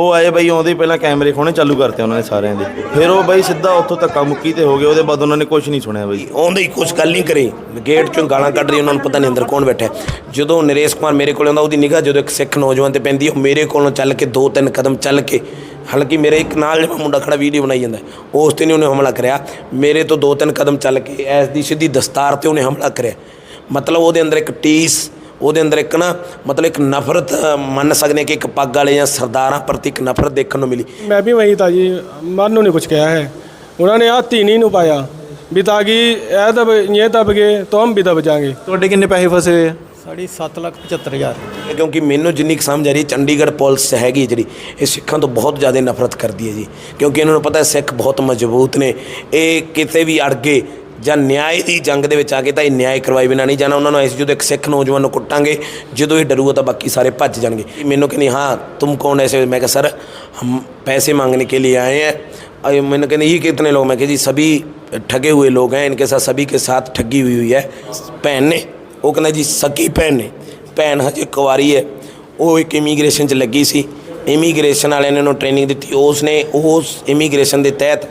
ਉਹ ਆਏ ਬਈ ਆਉਂਦੇ ਹੀ ਪਹਿਲਾਂ ਕੈਮਰੇ ਖੋਣੇ ਚਾਲੂ ਕਰਤੇ ਉਹਨਾਂ ਨੇ ਸਾਰਿਆਂ ਦੇ। ਫਿਰ ਉਹ ਬਈ ਸਿੱਧਾ ਉੱਥੋਂ ਧੱਕਾ ਮੁੱਕੀ ਤੇ ਹੋ ਗਏ ਉਹਦੇ ਬਾਅਦ ਉਹਨਾਂ ਨੇ ਕੁਝ ਨਹੀਂ ਸੁਣਿਆ ਬਈ। ਆਉਂਦੇ ਹੀ ਕੁਝ ਗੱਲ ਨਹੀਂ ਕਰੇ। ਗੇਟ ਚੋਂ ਗਾਲਾਂ ਕੱਢ ਰਹੀ ਉਹਨਾਂ ਨੂੰ ਪਤਾ ਨਹੀਂ ਅੰਦਰ ਕੌਣ ਬੈਠਾ ਹੈ। ਜਦੋਂ ਨਰੇਸ਼ ਕੁਮਾਰ ਮੇਰੇ ਕੋਲ ਆਉਂਦਾ ਉਹਦੀ ਨਿਗਾਹ ਜਦੋਂ ਇੱਕ ਸਿੱਖ ਨੌਜਵਾਨ ਤੇ ਪੈਂਦੀ ਹੈ, ਉਹ ਮੇਰੇ ਕੋਲੋਂ ਚੱਲ ਕੇ ਦੋ ਤਿੰਨ ਕਦਮ ਚੱਲ ਕੇ ਹਾਲਾਂਕਿ ਮੇਰੇ ਇੱਕ ਨਾਲ ਜਿਹੜਾ ਮੁੰਡਾ ਖੜਾ ਵੀਡੀਓ ਬਣਾਈ ਜਾਂਦਾ ਹੈ, ਉਸ ਤੇ ਨਹੀਂ ਉਹਨੇ ਹਮਲਾ ਕਰਿਆ। ਮੇਰੇ ਤੋਂ ਦੋ ਤਿੰਨ ਕਦਮ ਚੱਲ ਕੇ ਐਸ ਦੀ ਸਿੱਧੀ ਦਸਤਾਰ ਤੇ ਉਹਨੇ ਹਮਲਾ ਕਰਿਆ। ਮਤਲਬ ਉਹਦੇ ਅੰਦਰ ਇੱਕ ਟੀਸ ਉਹਦੇ ਅੰਦਰ ਇੱਕ ਨਾ ਮਤਲਬ ਇੱਕ ਨਫ਼ਰਤ ਮੰਨ ਸਕਦੇ ਕਿ ਇੱਕ ਪੱਗ ਵਾਲੇ ਜਾਂ ਸਰਦਾਰਾਂ ਪ੍ਰਤੀ ਇੱਕ ਨਫ਼ਰਤ ਦੇਖਣ ਨੂੰ ਮਿਲੀ। ਮੈਂ ਵੀ ਵਹੀ ਤਾਂ ਜੀ ਮਨ ਨੂੰ ਨਹੀਂ ਕੁਝ ਕਿਹਾ ਹੈ। ਉਹਨਾਂ ਨੇ ਆ ਤੀਨੀ ਨੂੰ ਪਾਇਆ। ਵੀ ਤਾਂ ਕਿ ਇਹ ਦਬ ਇਹ ਦਬ ਗਏ ਤਾਂ ਵੀ ਦਬ ਜਾਾਂਗੇ ਤੁਹਾਡੇ ਕਿੰਨੇ ਪੈਸੇ ਫਸੇ ਹੋਏ ਆ? ਸਾਡੀ ਹਜ਼ਾਰ। ਕਿਉਂਕਿ ਮੈਨੂੰ ਜਿੰਨੀ ਕੁ ਸਮਝ ਆ ਰਹੀ ਚੰਡੀਗੜ੍ਹ ਪੁਲਿਸ ਹੈਗੀ ਜਿਹੜੀ ਇਹ ਸਿੱਖਾਂ ਤੋਂ ਬਹੁਤ ਜ਼ਿਆਦਾ ਨਫ਼ਰਤ ਕਰਦੀ ਹੈ ਜੀ। ਕਿਉਂਕਿ ਇਹਨਾਂ ਨੂੰ ਪਤਾ ਸਿੱਖ ਬਹੁਤ ਮਜ਼ਬੂਤ ਨੇ। ਇਹ ਕਿਤੇ ਵੀ ਅੜ ਗਏ ਜਾਂ ਨਿਆਂ ਦੀ ਜੰਗ ਦੇ ਵਿੱਚ ਆ ਕੇ ਤਾਂ ਇਹ ਨਿਆਂ ਕਰਵਾਈ ਬਿਨਾ ਨਹੀਂ ਜਾਣਾ ਉਹਨਾਂ ਨੂੰ ਐਸੀ ਜਦੋਂ ਇੱਕ ਸਿੱਖ ਨੌਜਵਾਨ ਨੂੰ ਕੁੱਟਾਂਗੇ ਜਦੋਂ ਇਹ ਡਰੂਗਾ ਤਾਂ ਬਾਕੀ ਸਾਰੇ ਭੱਜ ਜਾਣਗੇ ਮੈਨੂੰ ਕਹਿੰਦੀ ਹਾਂ ਤੁਮ ਕੌਣ ਐਸੇ ਮੈਂ ਕਿਹਾ ਸਰ ਹਮ पैसे मांगने के लिए आए हैं और मैंने कहने ये कितने लोग मैं कहा जी सभी ठगे हुए लोग हैं इनके साथ सभी के साथ ठगी हुई हुई है ਭੈਣ ਨੇ ਉਹ ਕਹਿੰਦਾ ਜੀ ਸਕੀ ਭੈਣ ਨੇ ਭੈਣ ਹਜੇ ਕੁਆਰੀ ਹੈ ਉਹ ਇੱਕ ਇਮੀਗ੍ਰੇਸ਼ਨ 'ਚ ਲੱਗੀ ਸੀ ਇਮੀਗ੍ਰੇਸ਼ਨ ਵਾਲਿਆਂ ਨੇ ਉਹਨੂੰ ਟ੍ਰੇਨਿੰਗ ਦਿੱਤੀ ਉਸ ਨੇ ਉਸ ਇਮੀਗ੍ਰੇਸ਼ਨ ਦੇ ਤਹਿਤ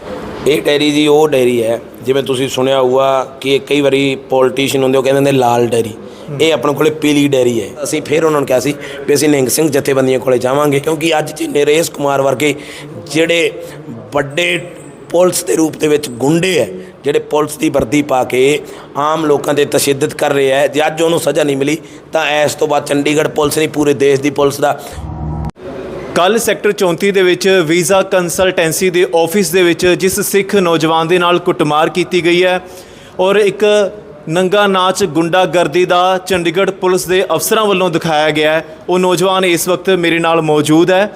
ਇਹ ਡੈਰੀ ਜੀ ਉਹ ਡੈਰੀ ਹੈ ਜਿਵੇਂ ਤੁਸੀਂ ਸੁਣਿਆ ਹੋਊਗਾ ਕਿ ਕਈ ਵਾਰੀ ਪੋਲੀਟੀਸ਼ੀਅਨ ਹੁੰਦੇ ਉਹ ਕਹਿੰਦੇ ਨੇ ਲਾਲ ਡੈਰੀ। ਇਹ ਆਪਣੇ ਕੋਲੇ ਪੀਲੀ ਡੈਰੀ ਹੈ। ਅਸੀਂ ਫਿਰ ਉਹਨਾਂ ਨੂੰ ਕਿਹਾ ਸੀ ਵੀ ਅਸੀਂ ਨਿਹੰਗ ਸਿੰਘ ਜਥੇਬੰਦੀਆਂ ਕੋਲੇ ਜਾਵਾਂਗੇ ਕਿਉਂਕਿ ਅੱਜ ਜੀ ਨਰੇਸ਼ ਕੁਮਾਰ ਵਰਗੇ ਜਿਹੜੇ ਵੱਡੇ ਪੁਲਿਸ ਦੇ ਰੂਪ ਦੇ ਵਿੱਚ ਗੁੰਡੇ ਹੈ ਜਿਹੜੇ ਪੁਲਿਸ ਦੀ ਵਰਦੀ ਪਾ ਕੇ ਆਮ ਲੋਕਾਂ ਦੇ ਤਸ਼ੱਦਦ ਕਰ ਰਹੇ ਹੈ ਜੇ ਅੱਜ ਉਹਨੂੰ ਸਜ਼ਾ ਨਹੀਂ ਮਿਲੀ ਤਾਂ ਇਸ ਤੋਂ ਬਾਅਦ ਚੰਡੀਗੜ੍ਹ ਪੁਲਿਸ ਨਹੀਂ ਪੂਰੇ ਦੇਸ਼ ਦੀ ਪੁਲਿਸ ਦਾ ਕੱਲ ਸੈਕਟਰ 34 ਦੇ ਵਿੱਚ ਵੀਜ਼ਾ ਕੰਸਲਟੈਂਸੀ ਦੇ ਆਫਿਸ ਦੇ ਵਿੱਚ ਜਿਸ ਸਿੱਖ ਨੌਜਵਾਨ ਦੇ ਨਾਲ ਕੁੱਟਮਾਰ ਕੀਤੀ ਗਈ ਹੈ ਔਰ ਇੱਕ ਨੰਗਾ ਨਾਚ ਗੁੰਡਾਗਰਦੀ ਦਾ ਚੰਡੀਗੜ੍ਹ ਪੁਲਿਸ ਦੇ ਅਫਸਰਾਂ ਵੱਲੋਂ ਦਿਖਾਇਆ ਗਿਆ ਹੈ। ਉਹ ਨੌਜਵਾਨ ਇਸ ਵਕਤ ਮੇਰੇ ਨਾਲ ਮੌਜੂਦ ਹੈ।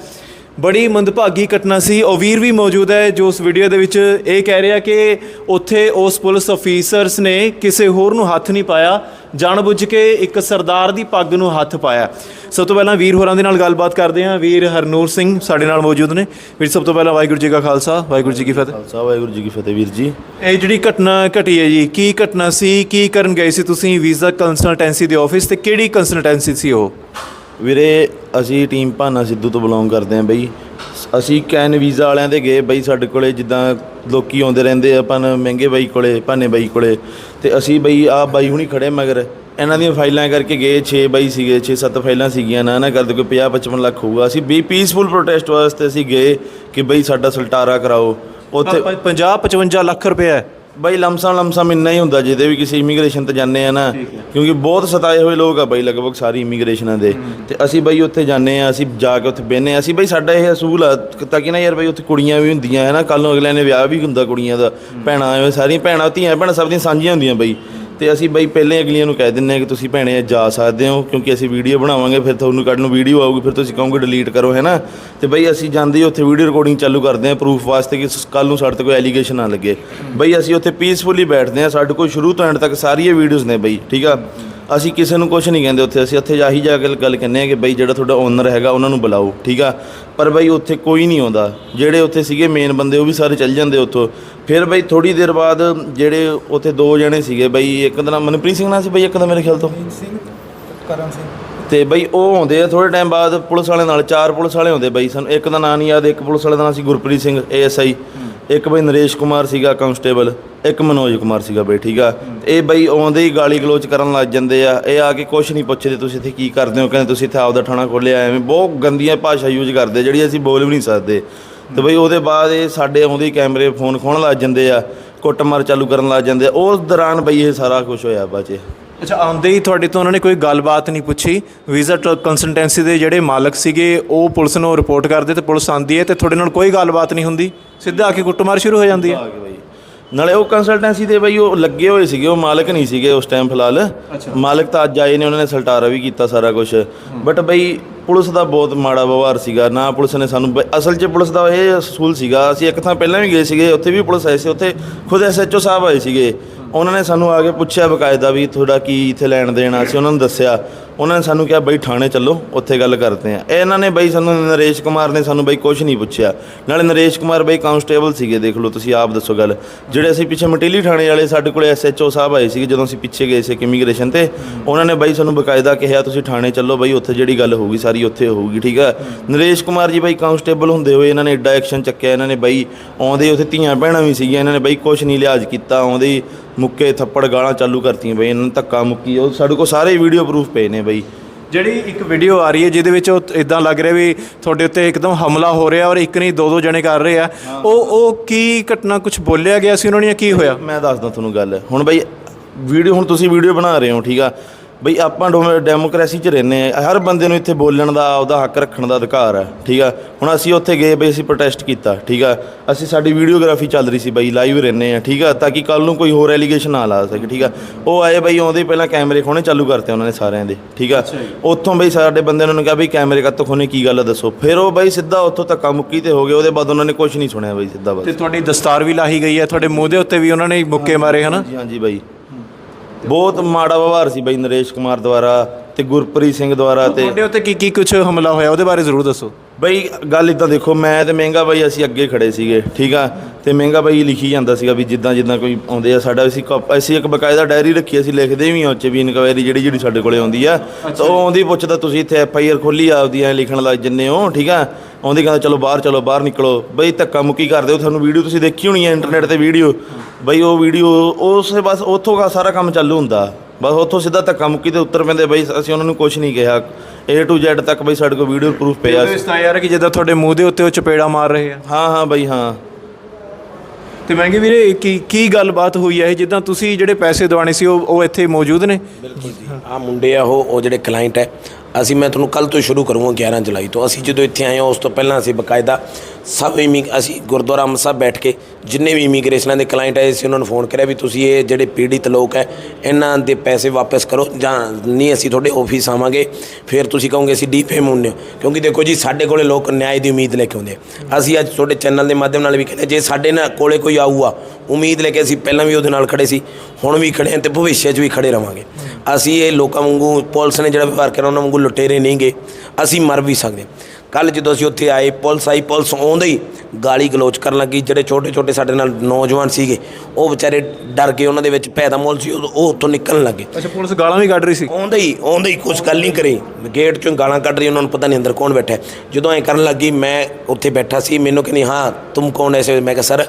ਬੜੀ ਮੰਦਭਾਗੀ ਘਟਨਾ ਸੀ। ਉਹ ਵੀਰ ਵੀ ਮੌਜੂਦ ਹੈ ਜੋ ਉਸ ਵੀਡੀਓ ਦੇ ਵਿੱਚ ਇਹ ਕਹਿ ਰਿਹਾ ਕਿ ਉੱਥੇ ਉਸ ਪੁਲਿਸ ਅਫੀਸਰਸ ਨੇ ਕਿਸੇ ਹੋਰ ਨੂੰ ਹੱਥ ਨਹੀਂ ਪਾਇਆ। ਜਾਣਬੁੱਝ ਕੇ ਇੱਕ ਸਰਦਾਰ ਦੀ ਪੱਗ ਨੂੰ ਹੱਥ ਪਾਇਆ। ਸਭ ਤੋਂ ਪਹਿਲਾਂ ਵੀਰ ਹੋਰਾਂ ਦੇ ਨਾਲ ਗੱਲਬਾਤ ਕਰਦੇ ਹਾਂ। ਵੀਰ ਹਰਨੂਰ ਸਿੰਘ ਸਾਡੇ ਨਾਲ ਮੌਜੂਦ ਨੇ। ਵੀਰ ਸਭ ਤੋਂ ਪਹਿਲਾਂ ਵਾਹਿਗੁਰੂ ਜੀ ਕਾ ਖਾਲਸਾ ਵਾਹਿਗੁਰੂ ਜੀ ਕੀ ਫਤਿਹ। ਖਾਲਸਾ ਵਾਹਿਗੁਰੂ ਜੀ ਕੀ ਫਤਿਹ ਵੀਰ ਜੀ। ਇਹ ਜਿਹੜੀ ਘਟਨਾ ਘਟੀ ਹੈ ਜੀ ਕੀ ਘਟਨਾ ਸੀ ਕੀ ਕਰਨ ਗਏ ਸੀ ਤੁਸੀਂ ਵੀਜ਼ਾ ਕੰਸਲਟੈਂਸੀ ਦੇ ਆਫਿਸ ਤੇ ਕਿਹੜੀ ਕੰਸਲਟੈਂਸੀ ਸੀ ਉਹ? ਵੀਰੇ ਅਸੀਂ ਟੀਮ ਭਾਨਾ ਸਿੱਧੂ ਤੋਂ ਬਿਲੋਂਗ ਕਰਦੇ ਆਂ ਬਈ। ਅਸੀਂ ਕੈਨ ਵੀਜ਼ਾ ਵਾਲਿਆਂ ਦੇ ਗਏ ਬਈ ਸਾਡੇ ਕੋਲੇ ਜਿੱਦਾਂ ਲੋਕੀ ਆਉਂਦੇ ਰਹਿੰਦੇ ਆ ਪਨ ਮਹਿੰਗੇ ਬਾਈ ਕੋਲੇ ਭਾਨੇ ਬਾਈ ਕੋਲੇ। ਤੇ ਅਸੀਂ ਬਈ ਆ ਬਾਈ ਹੁਣੀ ਖੜੇ ਮਗਰ ਇਹਨਾਂ ਦੀਆਂ ਫਾਈਲਾਂ ਕਰਕੇ ਗਏ 6 ਬਾਈ ਸੀਗੇ 6-7 ਫਾਈਲਾਂ ਸੀਗੀਆਂ ਨਾ ਨਾ ਕਰਦੇ ਕੋਈ 50-55 ਲੱਖ ਹੋਊਗਾ। ਅਸੀਂ ਵੀ ਪੀਸਫੁਲ ਪ੍ਰੋਟੈਸਟ ਵਾਸਤੇ ਅਸੀਂ ਗਏ ਕਿ ਬਈ ਸਾਡਾ ਸਲਟਾਰਾ ਕਰਾਓ। ਉੱਥੇ 50 55 ਲੱਖ ਰੁਪਏ ਹੈ। ਬਈ ਲਮਸਮ ਲਮਸਮ ਇੰਨਾ ਹੀ ਹੁੰਦਾ ਜਿਹਦੇ ਵੀ ਕਿਸੇ ਇਮੀਗ੍ਰੇਸ਼ਨ ਤੇ ਜਾਂਦੇ ਆ ਨਾ ਕਿਉਂਕਿ ਬਹੁਤ ਸਤਾਏ ਹੋਏ ਲੋਕ ਆ ਬਈ ਲਗਭਗ ਸਾਰੀ ਇਮੀਗ੍ਰੇਸ਼ਨਾਂ ਦੇ। ਤੇ ਅਸੀਂ ਬਈ ਉੱਥੇ ਜਾਂਦੇ ਆ ਅਸੀਂ ਜਾ ਕੇ ਉੱਥੇ ਬਹਿੰਦੇ ਆ। ਅਸੀਂ ਬਈ ਸਾਡਾ ਇਹ ਅਸੂਲ ਆ ਤਾਂ ਕਿ ਨਾ ਯਾਰ ਬਈ ਉੱਥੇ ਕੁੜੀਆਂ ਵੀ ਹੁੰਦੀਆਂ ਹੈ ਨਾ ਕੱਲ ਨੂੰ ਅਗਲਿਆਂ ਨੇ ਵਿਆਹ ਵੀ ਹੁੰਦਾ ਕੁੜੀਆਂ ਦਾ ਭੈਣਾਂ ਸਾਰੀਆਂ ਭੈਣਾਂ ਧੀਆਂ ਭੈਣਾਂ ਸਭ ਦੀਆਂ ਸਾਂਝੀਆਂ ਹੁੰਦੀਆਂ ਬਈ। ਤੇ ਅਸੀਂ ਬਈ ਪਹਿਲੇ ਅਗਲੀਆਂ ਨੂੰ ਕਹਿ ਦਿੰਨੇ ਆ ਕਿ ਤੁਸੀਂ ਭੈਣੇ ਜਾ ਸਕਦੇ ਹੋ, ਕਿਉਂਕਿ ਅਸੀਂ ਵੀਡੀਓ ਬਣਾਵਾਂਗੇ, ਫਿਰ ਤੁਹਾਨੂੰ ਕੱਢ ਨੂੰ ਵੀਡੀਓ ਆਊਗੀ, ਫਿਰ ਤੁਸੀਂ ਕਹੋਗੇ ਡਿਲੀਟ ਕਰੋ, ਹੈ ਨਾ? ਤੇ ਬਈ ਅਸੀਂ ਜਾਂਦੇ ਹੀ ਉੱਥੇ ਵੀਡੀਓ ਰਿਕਾਰਡਿੰਗ ਚਾਲੂ ਕਰਦੇ ਆ ਪ੍ਰੂਫ ਵਾਸਤੇ ਕਿ ਕੱਲ ਨੂੰ ਸਾਡੇ ਤੇ ਕੋਈ ਐਲੀਗੇਸ਼ਨ ਨਾ ਲੱਗੇ। ਬਈ ਅਸੀਂ ਉੱਥੇ ਪੀਸਫੁਲੀ ਬੈਠਦੇ ਆ ਸਾਡੇ ਕੋਲ ਸ਼ੁਰੂ ਤੋਂ ਐਂਡ ਤੱਕ ਸਾਰੀਆਂ ਵੀਡੀਓਜ਼ ਨੇ ਬਈ, ਠੀਕ ਆ? ਅਸੀਂ ਕਿਸੇ ਨੂੰ ਕੁਝ ਨਹੀਂ ਕਹਿੰਦੇ ਉੱਥੇ। ਅਸੀਂ ਉੱਥੇ ਜਾਹੀ ਜਾ ਕੇ ਗੱਲ ਕਹਿੰਦੇ ਆ ਕਿ ਬਈ ਜਿਹੜਾ ਤੁਹਾਡਾ ਓਨਰ ਹੈਗਾ ਉਹਨਾਂ ਨੂੰ ਬੁਲਾਓ ਠੀਕ ਆ? ਪਰ ਬਈ ਉੱਥੇ ਕੋਈ ਨਹੀਂ ਆਉਂਦਾ। ਜਿਹੜੇ ਉੱਥੇ ਸੀਗੇ ਮੇਨ ਬੰਦੇ ਉਹ ਵੀ ਸਾਰੇ ਚੱਲ ਜਾਂਦੇ ਉੱਥੋਂ। ਫਿਰ ਬਈ ਥੋੜੀ ਦੇਰ ਬਾਅਦ ਜਿਹੜੇ ਉੱਥੇ ਦੋ ਜਣੇ ਸੀਗੇ ਬਈ ਇੱਕ ਦਾ ਨਾਮ ਮਨਪ੍ਰੀਤ ਸਿੰਘ ਨਾਲ ਸੀ ਬਈ ਇੱਕ ਦਾ ਮੇਰੇ ਖਿਆਲ ਤੋਂ? ਕਰਨ ਸਿੰਘ। ਤੇ ਬਈ ਉਹ ਆਉਂਦੇ ਆ ਥੋੜੇ ਟਾਈਮ ਬਾਅਦ ਪੁਲਿਸ ਵਾਲੇ ਨਾਲ ਚਾਰ ਪੁਲਿਸ ਵਾਲੇ ਆਉਂਦੇ ਬਈ ਸਾਨੂੰ। ਇੱਕ ਦਾ ਨਾਂ ਨਹੀਂ ਯਾਦ ਇੱਕ ਪੁਲਿਸ ਵਾਲੇ ਦਾ ਨਾਂ ਸੀ ਗੁਰਪ੍ਰੀਤ ਸਿੰਘ ਏਐਸਆਈ ਇੱਕ ਬਈ ਨਰੇਸ਼ ਕੁਮਾਰ ਸੀਗਾ ਕਾਂਸਟੇਬਲ ਇੱਕ ਮਨੋਜ ਕੁਮਾਰ ਸੀਗਾ ਬਈ, ਠੀਕ ਆ? ਤੇ ਇਹ ਬਈ ਆਉਂਦੇ ਹੀ ਗਾਲੀ ਗਲੋਚ ਕਰਨ ਲੱਗ ਜਾਂਦੇ ਆ। ਇਹ ਆ ਕੇ ਕੁਝ ਨਹੀਂ ਪੁੱਛਦੇ, ਤੁਸੀਂ ਇੱਥੇ ਕੀ ਕਰਦੇ ਹੋ? ਕਹਿੰਦੇ ਤੁਸੀਂ ਇੱਥੇ ਆਪਦਾ ਥਾਣਾ ਖੋਲਿਆ ਐਵੇਂ ਬਹੁਤ ਗੰਦੀਆਂ ਭਾਸ਼ਾ ਯੂਜ਼ ਕਰਦੇ, ਜਿਹੜੀ ਅਸੀਂ ਬੋਲ ਵੀ ਨਹੀਂ ਸਕਦੇ। ਤੇ ਬਈ ਉਹਦੇ ਬਾਅਦ ਇਹ ਸਾਡੇ ਆਉਂਦੇ ਹੀ ਕੈਮਰੇ ਫੋਨ ਖੋਣ ਲੱਗ ਜਾਂਦੇ ਆ, ਕੁੱਟਮਾਰ ਚਾਲੂ ਕਰਨ ਲੱਗ ਜਾਂਦੇ ਆ। ਉਸ ਦੌਰਾਨ ਬਈ ਇਹ ਸਾਰਾ ਕੁਝ ਹੋਇਆ ਬਾਚੇ ਅੱਛਾ, ਆਉਂਦੇ ਹੀ ਤੁਹਾਡੇ ਤੋਂ ਉਹਨਾਂ ਨੇ ਕੋਈ ਗੱਲਬਾਤ ਨਹੀਂ ਪੁੱਛੀ? ਵੀਜ਼ਾ ਕੰਸਲਟੈਂਸੀ ਦੇ ਜਿਹੜੇ ਮਾਲਕ ਸੀਗੇ, ਉਹ ਪੁਲਿਸ ਨੂੰ ਰਿਪੋਰਟ ਕਰਦੇ ਤੇ ਪੁਲਿਸ ਆਂਦੀ ਹੈ ਤੇ ਤੁਹਾਡੇ ਨਾਲ ਕੋਈ ਗੱਲਬਾਤ ਨਹੀਂ ਹੁੰਦੀ? ਸਿੱਧਾ ਆ ਕੇ ਕੁੱਟਮਾਰ ਸ਼ੁਰੂ ਹੋ ਜਾਂਦੀ ਹੈ। ਆ ਗਏ ਬਾਈ। ਨਾਲੇ ਉਹ ਕੰਸਲਟੈਂਸੀ ਦੇ ਬਈ ਉਹ ਲੱਗੇ ਹੋਏ ਸੀਗੇ ਉਹ ਮਾਲਕ ਨਹੀਂ ਸੀਗੇ ਉਸ ਟਾਈਮ ਫਿਲਹਾਲ। ਮਾਲਕ ਤਾਂ ਅੱਜ ਆਏ ਨੇ ਉਹਨਾਂ ਨੇ ਸਲਟਾਰਾ ਵੀ ਕੀਤਾ ਸਾਰਾ ਕੁਝ ਬਟ ਬਈ ਪੁਲਿਸ ਦਾ ਬਹੁਤ ਮਾੜਾ ਵਿਵਹਾਰ ਸੀਗਾ। ਨਾ ਪੁਲਿਸ ਨੇ ਸਾਨੂੰ ਅਸਲ 'ਚ ਪੁਲਿਸ ਦਾ ਇਹ ਅਸੂਲ ਸੀਗਾ ਅਸੀਂ ਇੱਕ ਥਾਂ ਪਹਿਲਾਂ ਵੀ ਗਏ ਸੀਗੇ ਉੱਥੇ ਵੀ ਪੁਲਿਸ ਆਈ ਸੀ ਉੱਥੇ ਖੁਦ ਐਸਐਚਓ ਸਾਹਿਬ ਆਏ ਸੀਗੇ। ਉਹਨਾਂ ਨੇ ਸਾਨੂੰ ਆ ਕੇ ਪੁੱਛਿਆ ਬਕਾਇਦਾ ਵੀ ਤੁਹਾਡਾ ਕੀ ਇੱਥੇ ਲੈਣ ਦੇਣ ਆ ਸੀ ਉਹਨਾਂ ਨੂੰ ਦੱਸਿਆ। ਉਹਨਾਂ ਨੇ ਸਾਨੂੰ ਕਿਹਾ, ਬਈ ਥਾਣੇ ਚੱਲੋ, ਉੱਥੇ ਗੱਲ ਕਰਦੇ ਆ ਇਹਨਾਂ ਨੇ ਬਈ ਸਾਨੂੰ, ਨਰੇਸ਼ ਕੁਮਾਰ ਨੇ ਸਾਨੂੰ ਬਈ ਕੁਝ ਨਹੀਂ ਪੁੱਛਿਆ। ਨਾਲੇ ਨਰੇਸ਼ ਕੁਮਾਰ ਬਈ ਕਾਂਸਟੇਬਲ ਸੀਗੇ, ਦੇਖ ਲਓ ਤੁਸੀਂ ਆਪ ਦੱਸੋ ਗੱਲ। ਜਿਹੜੇ ਅਸੀਂ ਪਿੱਛੇ ਮਟੀਲੀ ਥਾਣੇ ਵਾਲੇ ਸਾਡੇ ਕੋਲੇ ਐਸਐਚਓ ਸਾਹਿਬ ਆਏ ਸੀਗੇ, ਜਦੋਂ ਅਸੀਂ ਪਿੱਛੇ ਗਏ ਸੀ ਇਮੀਗ੍ਰੇਸ਼ਨ ਤੇ, ਉਹਨਾਂ ਨੇ ਬਈ ਸਾਨੂੰ ਬਕਾਇਦਾ ਕਿਹਾ, ਤੁਸੀਂ ਥਾਣੇ ਚੱਲੋ ਬਈ, ਉੱਥੇ ਜਿਹੜੀ ਗੱਲ ਹੋਊਗੀ, ਸਾਰੀ ਉੱਥੇ ਹੋਊਗੀ, ਠੀਕ ਆ? ਨਰੇਸ਼ ਕੁਮਾਰ ਜੀ ਬਈ ਕਾਂਸਟੇਬਲ ਹੁੰਦੇ ਹੋਏ ਇਹਨਾਂ ਨੇ ਐਡਾ ਐਕਸ਼ਨ ਚੱਕਿਆ, ਇਹਨਾਂ ਨੇ ਬਈ ਆਉਂਦੇ ਉੱਥੇ ਧੀਆਂ ਭੈਣਾਂ ਵੀ ਸੀਗੀਆਂ, ਇਹਨਾਂ ਨੇ ਬਈ ਕੁਝ ਨਹੀਂ ਲਿਹਾਜ਼ ਕੀਤਾ, ਆਉਂਦੇ ਹੀ ਮੁੱਕੇ ਥੱਪੜ ਗਾਲਾਂ ਚਾਲੂ ਕਰਤੀਆਂ ਬਈ ਇਹਨਾਂ ਨੇ ਧੱਕਾ ਮੁੱਕੀ ਉਹ ਸਾਡੇ ਕੋਲ ਸਾਰੇ ਵੀਡੀਓ ਪ੍ਰੂਫ ਪਏ ਨੇ ਬਈ। ਜਿਹੜੀ ਇੱਕ ਵੀਡੀਓ ਆ ਰਹੀ ਹੈ ਜਿਹਦੇ ਵਿੱਚ ਉਹ ਇਦਾਂ ਲੱਗ ਰਿਹਾ ਵੀ ਤੁਹਾਡੇ ਉੱਤੇ ਇੱਕਦਮ ਹਮਲਾ ਹੋ ਰਿਹਾ ਔਰ ਇੱਕ ਨਹੀਂ ਦੋ ਦੋ ਜਣੇ ਕਰ ਰਹੇ ਆ। ਉਹ ਉਹ ਕੀ ਘਟਨਾ ਕੁਝ ਬੋਲਿਆ ਗਿਆ ਸੀ ਉਹਨਾਂ ਨੇ ਕੀ ਹੋਇਆ? ਮੈਂ ਦੱਸਦਾ ਤੁਹਾਨੂੰ ਗੱਲ। ਹੁਣ ਬਈ ਵੀਡੀਓ ਹੁਣ ਤੁਸੀਂ ਵੀਡੀਓ ਬਣਾ ਰਹੇ ਹੋ ਠੀਕ ਆ? ਬਈ ਆਪਾਂ ਡੋਮੇ- ਡੈਮੋਕ੍ਰੇਸੀ 'ਚ ਰਹਿੰਦੇ ਆ ਹਰ ਬੰਦੇ ਨੂੰ ਇੱਥੇ ਬੋਲਣ ਦਾ ਆਪਦਾ ਹੱਕ ਰੱਖਣ ਦਾ ਅਧਿਕਾਰ ਹੈ ਠੀਕ ਆ? ਹੁਣ ਅਸੀਂ ਉੱਥੇ ਗਏ ਬਈ ਅਸੀਂ ਪ੍ਰੋਟੈਸਟ ਕੀਤਾ ਠੀਕ ਆ? ਅਸੀਂ ਸਾਡੀ ਵੀਡੀਓਗ੍ਰਾਫੀ ਚੱਲ ਰਹੀ ਸੀ ਬਈ ਲਾਈਵ ਰਹਿੰਦੇ ਆ ਠੀਕ ਆ? ਤਾਂ ਕਿ ਕੱਲ ਨੂੰ ਕੋਈ ਹੋਰ ਐਲੀਗੇਸ਼ਨ ਨਾ ਲਾ ਸਕੇ ਠੀਕ ਆ? ਉਹ ਆਏ ਬਈ ਆਉਂਦੇ ਪਹਿਲਾਂ ਕੈਮਰੇ ਖੋਣੇ ਚਾਲੂ ਕਰਤੇ ਉਹਨਾਂ ਨੇ ਸਾਰਿਆਂ ਦੇ ਠੀਕ ਆ? ਉੱਥੋਂ ਬਈ ਸਾਡੇ ਬੰਦੇ ਨੇ ਕਿਹਾ ਬਈ ਕੈਮਰੇ ਕੱਤ ਖੋਣੇ ਕੀ ਗੱਲ ਦੱਸੋ? ਫਿਰ ਉਹ ਬਈ ਸਿੱਧਾ ਉੱਥੋਂ ਧੱਕਾ ਮੁੱਕੀ ਤੇ ਹੋ ਗਏ ਉਹਦੇ ਬਾਅਦ ਉਹਨਾਂ ਨੇ ਕੁਝ ਨਹੀਂ ਸੁਣਿਆ ਬਈ ਸਿੱਧਾ ਬਸ। ਤੇ ਤੁਹਾਡੀ ਦਸਤਾਰ ਵੀ ਲਾਹੀ ਗਈ ਹੈ ਤੁਹਾਡੇ ਮੂੰਹ ਦੇ ਉੱਤੇ ਵੀ ਉਹਨਾਂ ਨੇ ਮੁੱਕੇ ਮਾਰੇ ਹਨਾ? ਜੀ ਹਾਂਜੀ ਬਾਈ। ਬਹੁਤ ਮਾੜਾ ਵਿਵਹਾਰ ਸੀ ਬਾਈ ਨਰੇਸ਼ ਕੁਮਾਰ ਦੁਆਰਾ ਤੇ ਗੁਰਪ੍ਰੀਤ ਸਿੰਘ ਦੁਆਰਾ ਤੇ ਤੁਹਾਡੇ ਉੱਤੇ ਕੀ ਕੀ ਕੁਝ ਹਮਲਾ ਹੋਇਆ? ਉਹਦੇ ਬਾਰੇ ਜ਼ਰੂਰ ਦੱਸੋ। ਬਈ ਗੱਲ ਇਦਾਂ ਦੇਖੋ ਮੈਂ ਤੇ ਮਹਿੰਗਾ ਬਾਈ ਅਸੀਂ ਅੱਗੇ ਖੜੇ ਸੀਗੇ ਠੀਕ ਆ? ਤੇ ਮਹਿੰਗਾ ਬਾਈ ਲਿਖੀ ਜਾਂਦਾ ਸੀਗਾ ਵੀ ਜਿੱਦਾਂ ਜਿੱਦਾਂ ਕੋਈ ਆਉਂਦੇ ਆ ਸਾਡਾ ਅਸੀਂ ਕਾਪ- ਅਸੀਂ ਇੱਕ ਬਕਾਇਦਾ ਡਾਇਰੀ ਰੱਖੀ ਅਸੀਂ ਲਿਖਦੇ ਵੀ ਹਾਂ ਉੱਚ ਵੀ ਇਨਕੁਆਇਰੀ ਜਿਹੜੀ ਜਿਹੜੀ ਸਾਡੇ ਕੋਲੇ ਆਉਂਦੀ ਆ। ਤਾਂ ਉਹ ਆਉਂਦੀ ਪੁੱਛਦਾ ਤੁਸੀਂ ਇੱਥੇ ਐਫ ਆਈ ਆਰ ਖੋਲੀ ਆਪਦੀ ਐ ਲਿਖਣ ਲੱਗ ਜੰਨੇ ਹੋ? ਠੀਕ ਆ? ਆਉਂਦੀ ਕਹਿੰਦਾ ਚਲੋ ਬਾਹਰ ਚਲੋ ਬਾਹਰ ਨਿਕਲੋ। ਬਈ ਧੱਕਾ ਮੁੱਕੀ ਕਰਦੇ ਹੋ ਤੁਹਾਨੂੰ ਵੀਡੀਓ ਤੁਸੀਂ ਦੇਖੀ ਹੋਣੀ ਹੈ ਇੰਟਰਨੈਟ ਤੇ ਵੀਡੀਓ ਬਈ ਉਹ ਵੀਡੀਓ ਉਸੇ ਬਸ ਉੱਥੋਂ ਦਾ ਸਾਰਾ ਕੰਮ ਚਾਲੂ ਹੁੰਦਾ। ਬਸ ਉੱਥੋਂ ਸਿੱਧਾ ਧੱਕਾ ਮੁੱਕੀ ਤੇ ਉੱਤਰ ਪੈਂਦੇ ਬਈ ਅਸੀਂ ਉਹਨਾਂ ਨੂੰ ਕੁਝ ਨਹੀਂ ਕਿਹਾ। A to Z ਤੱਕ ਬਈ ਸਾਡੇ ਕੋਲ ਵੀਡੀਓ ਪ੍ਰੂਫ ਪਿਆ ਉਹਦੇ ਵਿੱਚ ਤਾਂ ਯਾਰ ਕਿ ਜਿੱਦਾਂ ਤੁਹਾਡੇ ਮੂੰਹ ਦੇ ਉੱਤੇ ਉਹ ਚਪੇੜਾ ਮਾਰ ਰਹੇ ਆ। ਹਾਂ ਹਾਂ ਬਈ ਹਾਂ। ਤੇ ਮਹਿੰਗੇ ਵੀਰੇ ਕੀ ਕੀ ਗੱਲਬਾਤ ਹੋਈ ਹੈ ਇਹ? ਜਿੱਦਾਂ ਤੁਸੀਂ ਜਿਹੜੇ ਪੈਸੇ ਦਿਵਾਣੇ ਸੀ ਉਹ ਉਹ ਇੱਥੇ ਮੌਜੂਦ ਨੇ? ਆ ਮੁੰਡੇ ਆ ਉਹ ਉਹ ਜਿਹੜੇ ਕਲਾਇੰਟ ਹੈ ਅਸੀਂ ਮੈਂ ਤੁਹਾਨੂੰ ਕੱਲ ਤੋਂ ਸ਼ੁਰੂ ਕਰੂੰਗਾ 11 ਜੁਲਾਈ ਤੋਂ। ਅਸੀਂ ਜਦੋਂ ਇੱਥੇ ਆਏ ਹਾਂ, ਉਸ ਤੋਂ ਪਹਿਲਾਂ ਅਸੀਂ ਬਕਾਇਦਾ ਸਭ ਇਮੀ ਅਸੀਂ ਗੁਰਦੁਆਰਾ ਅੰਮ੍ਰਿਤਸਰ ਸਾਹਿਬ ਬੈਠ ਕੇ ਜਿੰਨੇ ਵੀ ਇਮੀਗ੍ਰੇਸ਼ਨਾਂ ਦੇ ਕਲਾਇੰਟ ਆਏ ਸੀ ਉਹਨਾਂ ਨੂੰ ਫੋਨ ਕਰਿਆ ਵੀ ਤੁਸੀਂ ਇਹ ਜਿਹੜੇ ਪੀੜਿਤ ਲੋਕ ਹੈ, ਇਹਨਾਂ ਦੇ ਪੈਸੇ ਵਾਪਸ ਕਰੋ ਜਾਂ ਨਹੀਂ ਅਸੀਂ ਤੁਹਾਡੇ ਆਫਿਸ ਆਵਾਂਗੇ। ਫਿਰ ਤੁਸੀਂ ਕਹੋਗੇ ਅਸੀਂ ਡੀ ਡੀਫੇਮ ਹੁੰਨੇ ਹੋ। ਕਿਉਂਕਿ ਦੇਖੋ ਜੀ, ਸਾਡੇ ਕੋਲੇ ਲੋਕ ਨਿਆਂ ਦੀ ਉਮੀਦ ਲੈ ਕੇ ਆਉਂਦੇ ਅਸੀਂ ਅੱਜ ਤੁਹਾਡੇ ਚੈਨਲ ਦੇ ਮਾਧਿਅਮ ਨਾਲ ਵੀ ਕਹਿੰਦੇ ਜੇ ਸਾਡੇ ਨਾਲ ਕੋਲੇ ਕੋਈ ਆਊਗਾ, ਉਮੀਦ ਲੈ ਕੇ ਅਸੀਂ ਪਹਿਲਾਂ ਵੀ ਉਹਦੇ ਨਾਲ ਖੜੇ ਸੀ, ਹੁਣ ਵੀ ਖੜੇ ਹਾਂ ਤੇ ਭਵਿੱਖ 'ਚ ਵੀ ਖੜੇ ਰਵਾਂਗੇ। ਅਸੀਂ ਇਹ ਲੋਕਾਂ ਵਾਂਗੂ, ਪੁਲਿਸ ਨੇ ਜਿਹੜਾ ਵਿਵਹਾਰ ਕਰਿਆ, ਉਹਨਾਂ ਵਾਂਗੂ ਲੁਟੇਰੇ ਨਹੀਂਗੇ ਅਸੀਂ ਮਰ ਵੀ ਸਕਦੇ। ਕੱਲ ਜਦੋਂ ਅਸੀਂ ਉੱਥੇ ਆਏ ਪੁਲਿਸ ਆਈ ਪੁਲਿਸ ਆਉਂਦੇ ਹੀ ਗਾਲੀ ਗਲੋਚ ਕਰਨ ਲੱਗੀ। ਜਿਹੜੇ ਛੋਟੇ ਛੋਟੇ ਸਾਡੇ ਨਾਲ ਨੌਜਵਾਨ ਸੀਗੇ ਉਹ ਵਿਚਾਰੇ ਡਰ ਕੇ ਉਹਨਾਂ ਦੇ ਵਿੱਚ ਪੈਦਾ ਮੋਲ ਸੀ ਉਹ ਉੱਥੋਂ ਨਿਕਲਣ ਲੱਗੇ। ਅੱਛਾ ਪੁਲਿਸ ਗਾਲਾਂ ਵੀ ਕੱਢ ਰਹੀ ਸੀ? ਆਉਂਦੇ ਹੀ ਆਉਂਦੇ ਹੀ ਕੁਝ ਗੱਲ ਨਹੀਂ ਕਰੀ। ਗੇਟ ਚੋਂ ਗਾਲਾਂ ਕੱਢ ਰਹੀ ਉਹਨਾਂ ਨੂੰ ਪਤਾ ਨਹੀਂ ਅੰਦਰ ਕੌਣ ਬੈਠਾ ਜਦੋਂ ਐਂ ਕਰਨ ਲੱਗੀ ਮੈਂ ਉੱਥੇ ਬੈਠਾ ਸੀ ਮੈਨੂੰ ਕਹਿੰਦੀ ਹਾਂ ਤੂੰ ਕੌਣ ਐਸੇ ਮੈਂ ਕਿਹਾ ਸਰ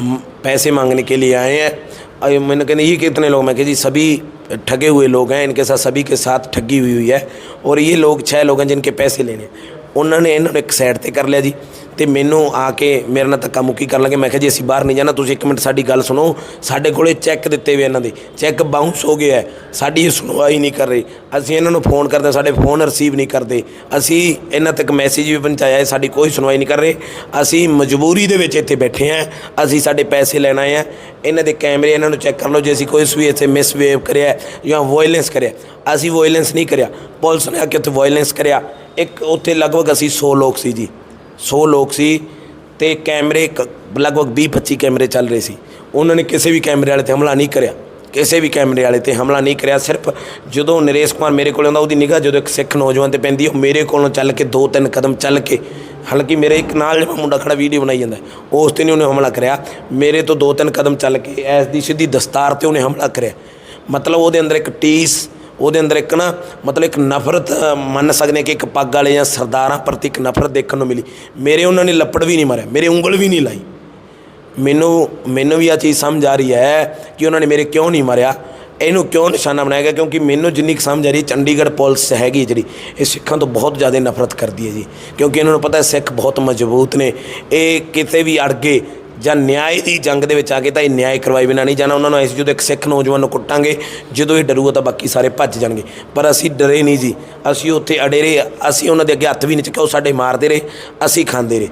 ਹਮ ਪੈਸੇ ਮੰਗਨੇ ਕੇ ਲਈ ਆਏ ਹੈ ਮੈਨੂੰ ਕਹਿੰਦੀ ਇਹ ਕਿਤਨੇ ਲੋਕ? ਮੈਂ ਕਿਹਾ ਜੀ ਸਭੀ ठगे हुए लोग हैं इनके साथ सभी के साथ ठगी हुई हुई है और ये लोग छः लोग हैं जिनके पैसे लेने हैं। ਉਹਨਾਂ ਨੇ ਇਹਨਾਂ ਨੂੰ ਇੱਕ ਸਾਈਡ ਤੇ ਕਰ ਲਿਆ ਜੀ ਤੇ ਮੈਨੂੰ ਆ ਕੇ ਮੇਰੇ ਨਾਲ ਧੱਕਾ ਮੁੱਕੀ ਕਰਨ ਲੱਗੇ। ਮੈਂ ਕਿਹਾ ਜੀ, ਅਸੀਂ ਬਾਹਰ ਨਹੀਂ ਜਾਣਾ, ਤੁਸੀਂ ਇੱਕ ਮਿੰਟ ਸਾਡੀ ਗੱਲ ਸੁਣੋ। ਸਾਡੇ ਕੋਲੇ ਚੈੱਕ ਦਿੱਤੇ ਹੋਏ ਇਹਨਾਂ ਦੇ। ਚੈੱਕ ਬਾਉਂਸ ਹੋ ਗਿਆ ਹੈ। ਸਾਡੀ ਸੁਣਵਾਈ ਨਹੀਂ ਕਰ ਰਹੀ। ਅਸੀਂ ਇਹਨਾਂ ਨੂੰ ਫੋਨ ਕਰਦੇ, ਸਾਡੇ ਫੋਨ ਰਿਸੀਵ ਨਹੀਂ ਕਰਦੇ। ਅਸੀਂ ਇਹਨਾਂ ਤੱਕ ਮੈਸੇਜ ਵੀ ਪਹੁੰਚਾਇਆ ਸਾਡੀ ਕੋਈ ਸੁਣਵਾਈ ਨਹੀਂ ਕਰ ਰਹੇ। ਅਸੀਂ ਮਜਬੂਰੀ ਦੇ ਵਿੱਚ ਇੱਥੇ ਬੈਠੇ ਹਾਂ। ਅਸੀਂ ਸਾਡੇ ਪੈਸੇ ਲੈਣ ਆਏ ਹਾਂ। ਇਹਨਾਂ ਦੇ ਕੈਮਰੇ ਇਹਨਾਂ ਨੂੰ ਚੈੱਕ ਕਰ ਲਓ, ਜੇ ਅਸੀਂ ਕੋਈ ਵੀ ਇੱਥੇ ਮਿਸਬਿਹੇਵ ਕਰਿਆ ਜਾਂ ਵਾਇਲੈਂਸ ਕਰਿਆ। ਅਸੀਂ ਵਾਇਲੈਂਸ ਨਹੀਂ ਕਰਿਆ। ਪੁਲਿਸ ਨੇ ਆ ਕੇ ਉੱਥੇ ਵਾਇਲੈਂਸ ਕਰਿਆ। ਇੱਕ ਉੱਥੇ ਲਗਭਗ ਅਸੀਂ 100 ਲੋਕ ਸੀ ਜੀ। 100 ਲੋਕ ਸੀ ਤੇ ਕੈਮਰੇ ਕ- ਲਗਭਗ 20 25 ਕੈਮਰੇ ਚੱਲ ਰਹੇ ਸੀ। ਉਹਨਾਂ ਨੇ ਕਿਸੇ ਵੀ ਕੈਮਰੇ ਵਾਲੇ ਤੇ ਹਮਲਾ ਨਹੀਂ ਕਰਿਆ। ਕਿਸੇ ਵੀ ਕੈਮਰੇ ਵਾਲੇ ਤੇ ਹਮਲਾ ਨਹੀਂ ਕਰਿਆ। ਸਿਰਫ ਜਦੋਂ ਨਰੇਸ਼ ਕੁਮਾਰ ਮੇਰੇ ਕੋਲ ਆਉਂਦਾ ਉਹਦੀ ਨਿਗਾਹ ਜਦੋਂ ਇੱਕ ਸਿੱਖ ਨੌਜਵਾਨ ਤੇ ਪੈਂਦੀ ਉਹ ਮੇਰੇ ਕੋਲੋਂ ਚੱਲ ਕੇ ਦੋ ਤਿੰਨ ਕਦਮ ਚੱਲ ਕੇ ਹਾਲਾਂਕਿ ਮੇਰੇ ਇੱਕ ਨਾਲ ਜਿਹੜਾ ਮੁੰਡਾ ਖੜਾ ਵੀਡੀਓ ਬਣਾਈ ਜਾਂਦਾ ਹੈ, ਉਸ ਤੇ ਨਹੀਂ ਉਹਨੇ ਹਮਲਾ ਕਰਿਆ। ਮੇਰੇ ਤੋਂ ਦੋ ਤਿੰਨ ਕਦਮ ਚੱਲ ਕੇ ਐਸ ਦੀ ਸਿੱਧੀ ਦਸਤਾਰ ਤੇ ਉਹਨੇ ਹਮਲਾ ਕਰਿਆ। ਮਤਲਬ ਉਹਦੇ ਅੰਦਰ ਇੱਕ ਟੀਸ ਉਹਦੇ ਅੰਦਰ ਇੱਕ ਨਾ ਮਤਲਬ ਇੱਕ ਨਫ਼ਰਤ ਮੰਨ ਸਕਦੇ ਹਾਂ ਕਿ ਇੱਕ ਪੱਗ ਵਾਲੇ ਜਾਂ ਸਰਦਾਰਾਂ ਪ੍ਰਤੀ ਇੱਕ ਨਫ਼ਰਤ ਦੇਖਣ ਨੂੰ ਮਿਲੀ। ਮੇਰੇ ਉਹਨਾਂ ਨੇ ਲੱਪੜ ਵੀ ਨਹੀਂ ਮਾਰਿਆ, ਮੇਰੇ ਉਂਗਲ ਵੀ ਨਹੀਂ ਲਾਈ। ਮੈਨੂੰ ਮੈਨੂੰ ਵੀ ਆ ਚੀਜ਼ ਸਮਝ ਆ ਰਹੀ ਹੈ ਕਿ ਉਹਨਾਂ ਨੇ ਮੇਰੇ ਕਿਉਂ ਨਹੀਂ ਮਾਰਿਆ। ਇਹਨੂੰ ਕਿਉਂ ਨਿਸ਼ਾਨਾ ਬਣਾਇਆ ਗਿਆ? ਕਿਉਂਕਿ ਮੈਨੂੰ ਜਿੰਨੀ ਕੁ ਸਮਝ ਆ ਰਹੀ ਚੰਡੀਗੜ੍ਹ ਪੁਲਿਸ ਹੈਗੀ ਜਿਹੜੀ, ਇਹ ਸਿੱਖਾਂ ਤੋਂ ਬਹੁਤ ਜ਼ਿਆਦਾ ਨਫ਼ਰਤ ਕਰਦੀ ਹੈ ਜੀ। ਕਿਉਂਕਿ ਇਹਨਾਂ ਨੂੰ ਪਤਾ ਹੈ ਸਿੱਖ ਬਹੁਤ ਮਜ਼ਬੂਤ ਨੇ। ਇਹ ਕਿਤੇ ਵੀ ਅੜ ਗਏ ਜਾਂ ਨਿਆਂ ਦੀ ਜੰਗ ਦੇ ਵਿੱਚ ਆ ਕੇ ਤਾਂ ਇਹ ਨਿਆਂ ਕਰਵਾਈ ਬਿਨਾਂ ਨਹੀਂ ਜਾਣਾ, ਉਹਨਾਂ ਨੂੰ ਅਸੀਂ ਜਦੋਂ ਇੱਕ ਸਿੱਖ ਨੌਜਵਾਨ ਨੂੰ ਕੁੱਟਾਂਗੇ, ਜਦੋਂ ਇਹ ਡਰੂਗਾ ਤਾਂ ਬਾਕੀ ਸਾਰੇ ਭੱਜ ਜਾਣਗੇ। ਪਰ ਅਸੀਂ ਡਰੇ ਨਹੀਂ ਜੀ, ਅਸੀਂ ਉੱਥੇ ਅੜੇ ਰਹੇ ਅਸੀਂ ਉਹਨਾਂ ਦੇ ਅੱਗੇ ਹੱਥ ਵੀ ਨਹੀਂ ਚੁੱਕਿਆ ਉਹ ਸਾਡੇ ਮਾਰਦੇ ਰਹੇ, ਅਸੀਂ ਖਾਂਦੇ ਰਹੇ।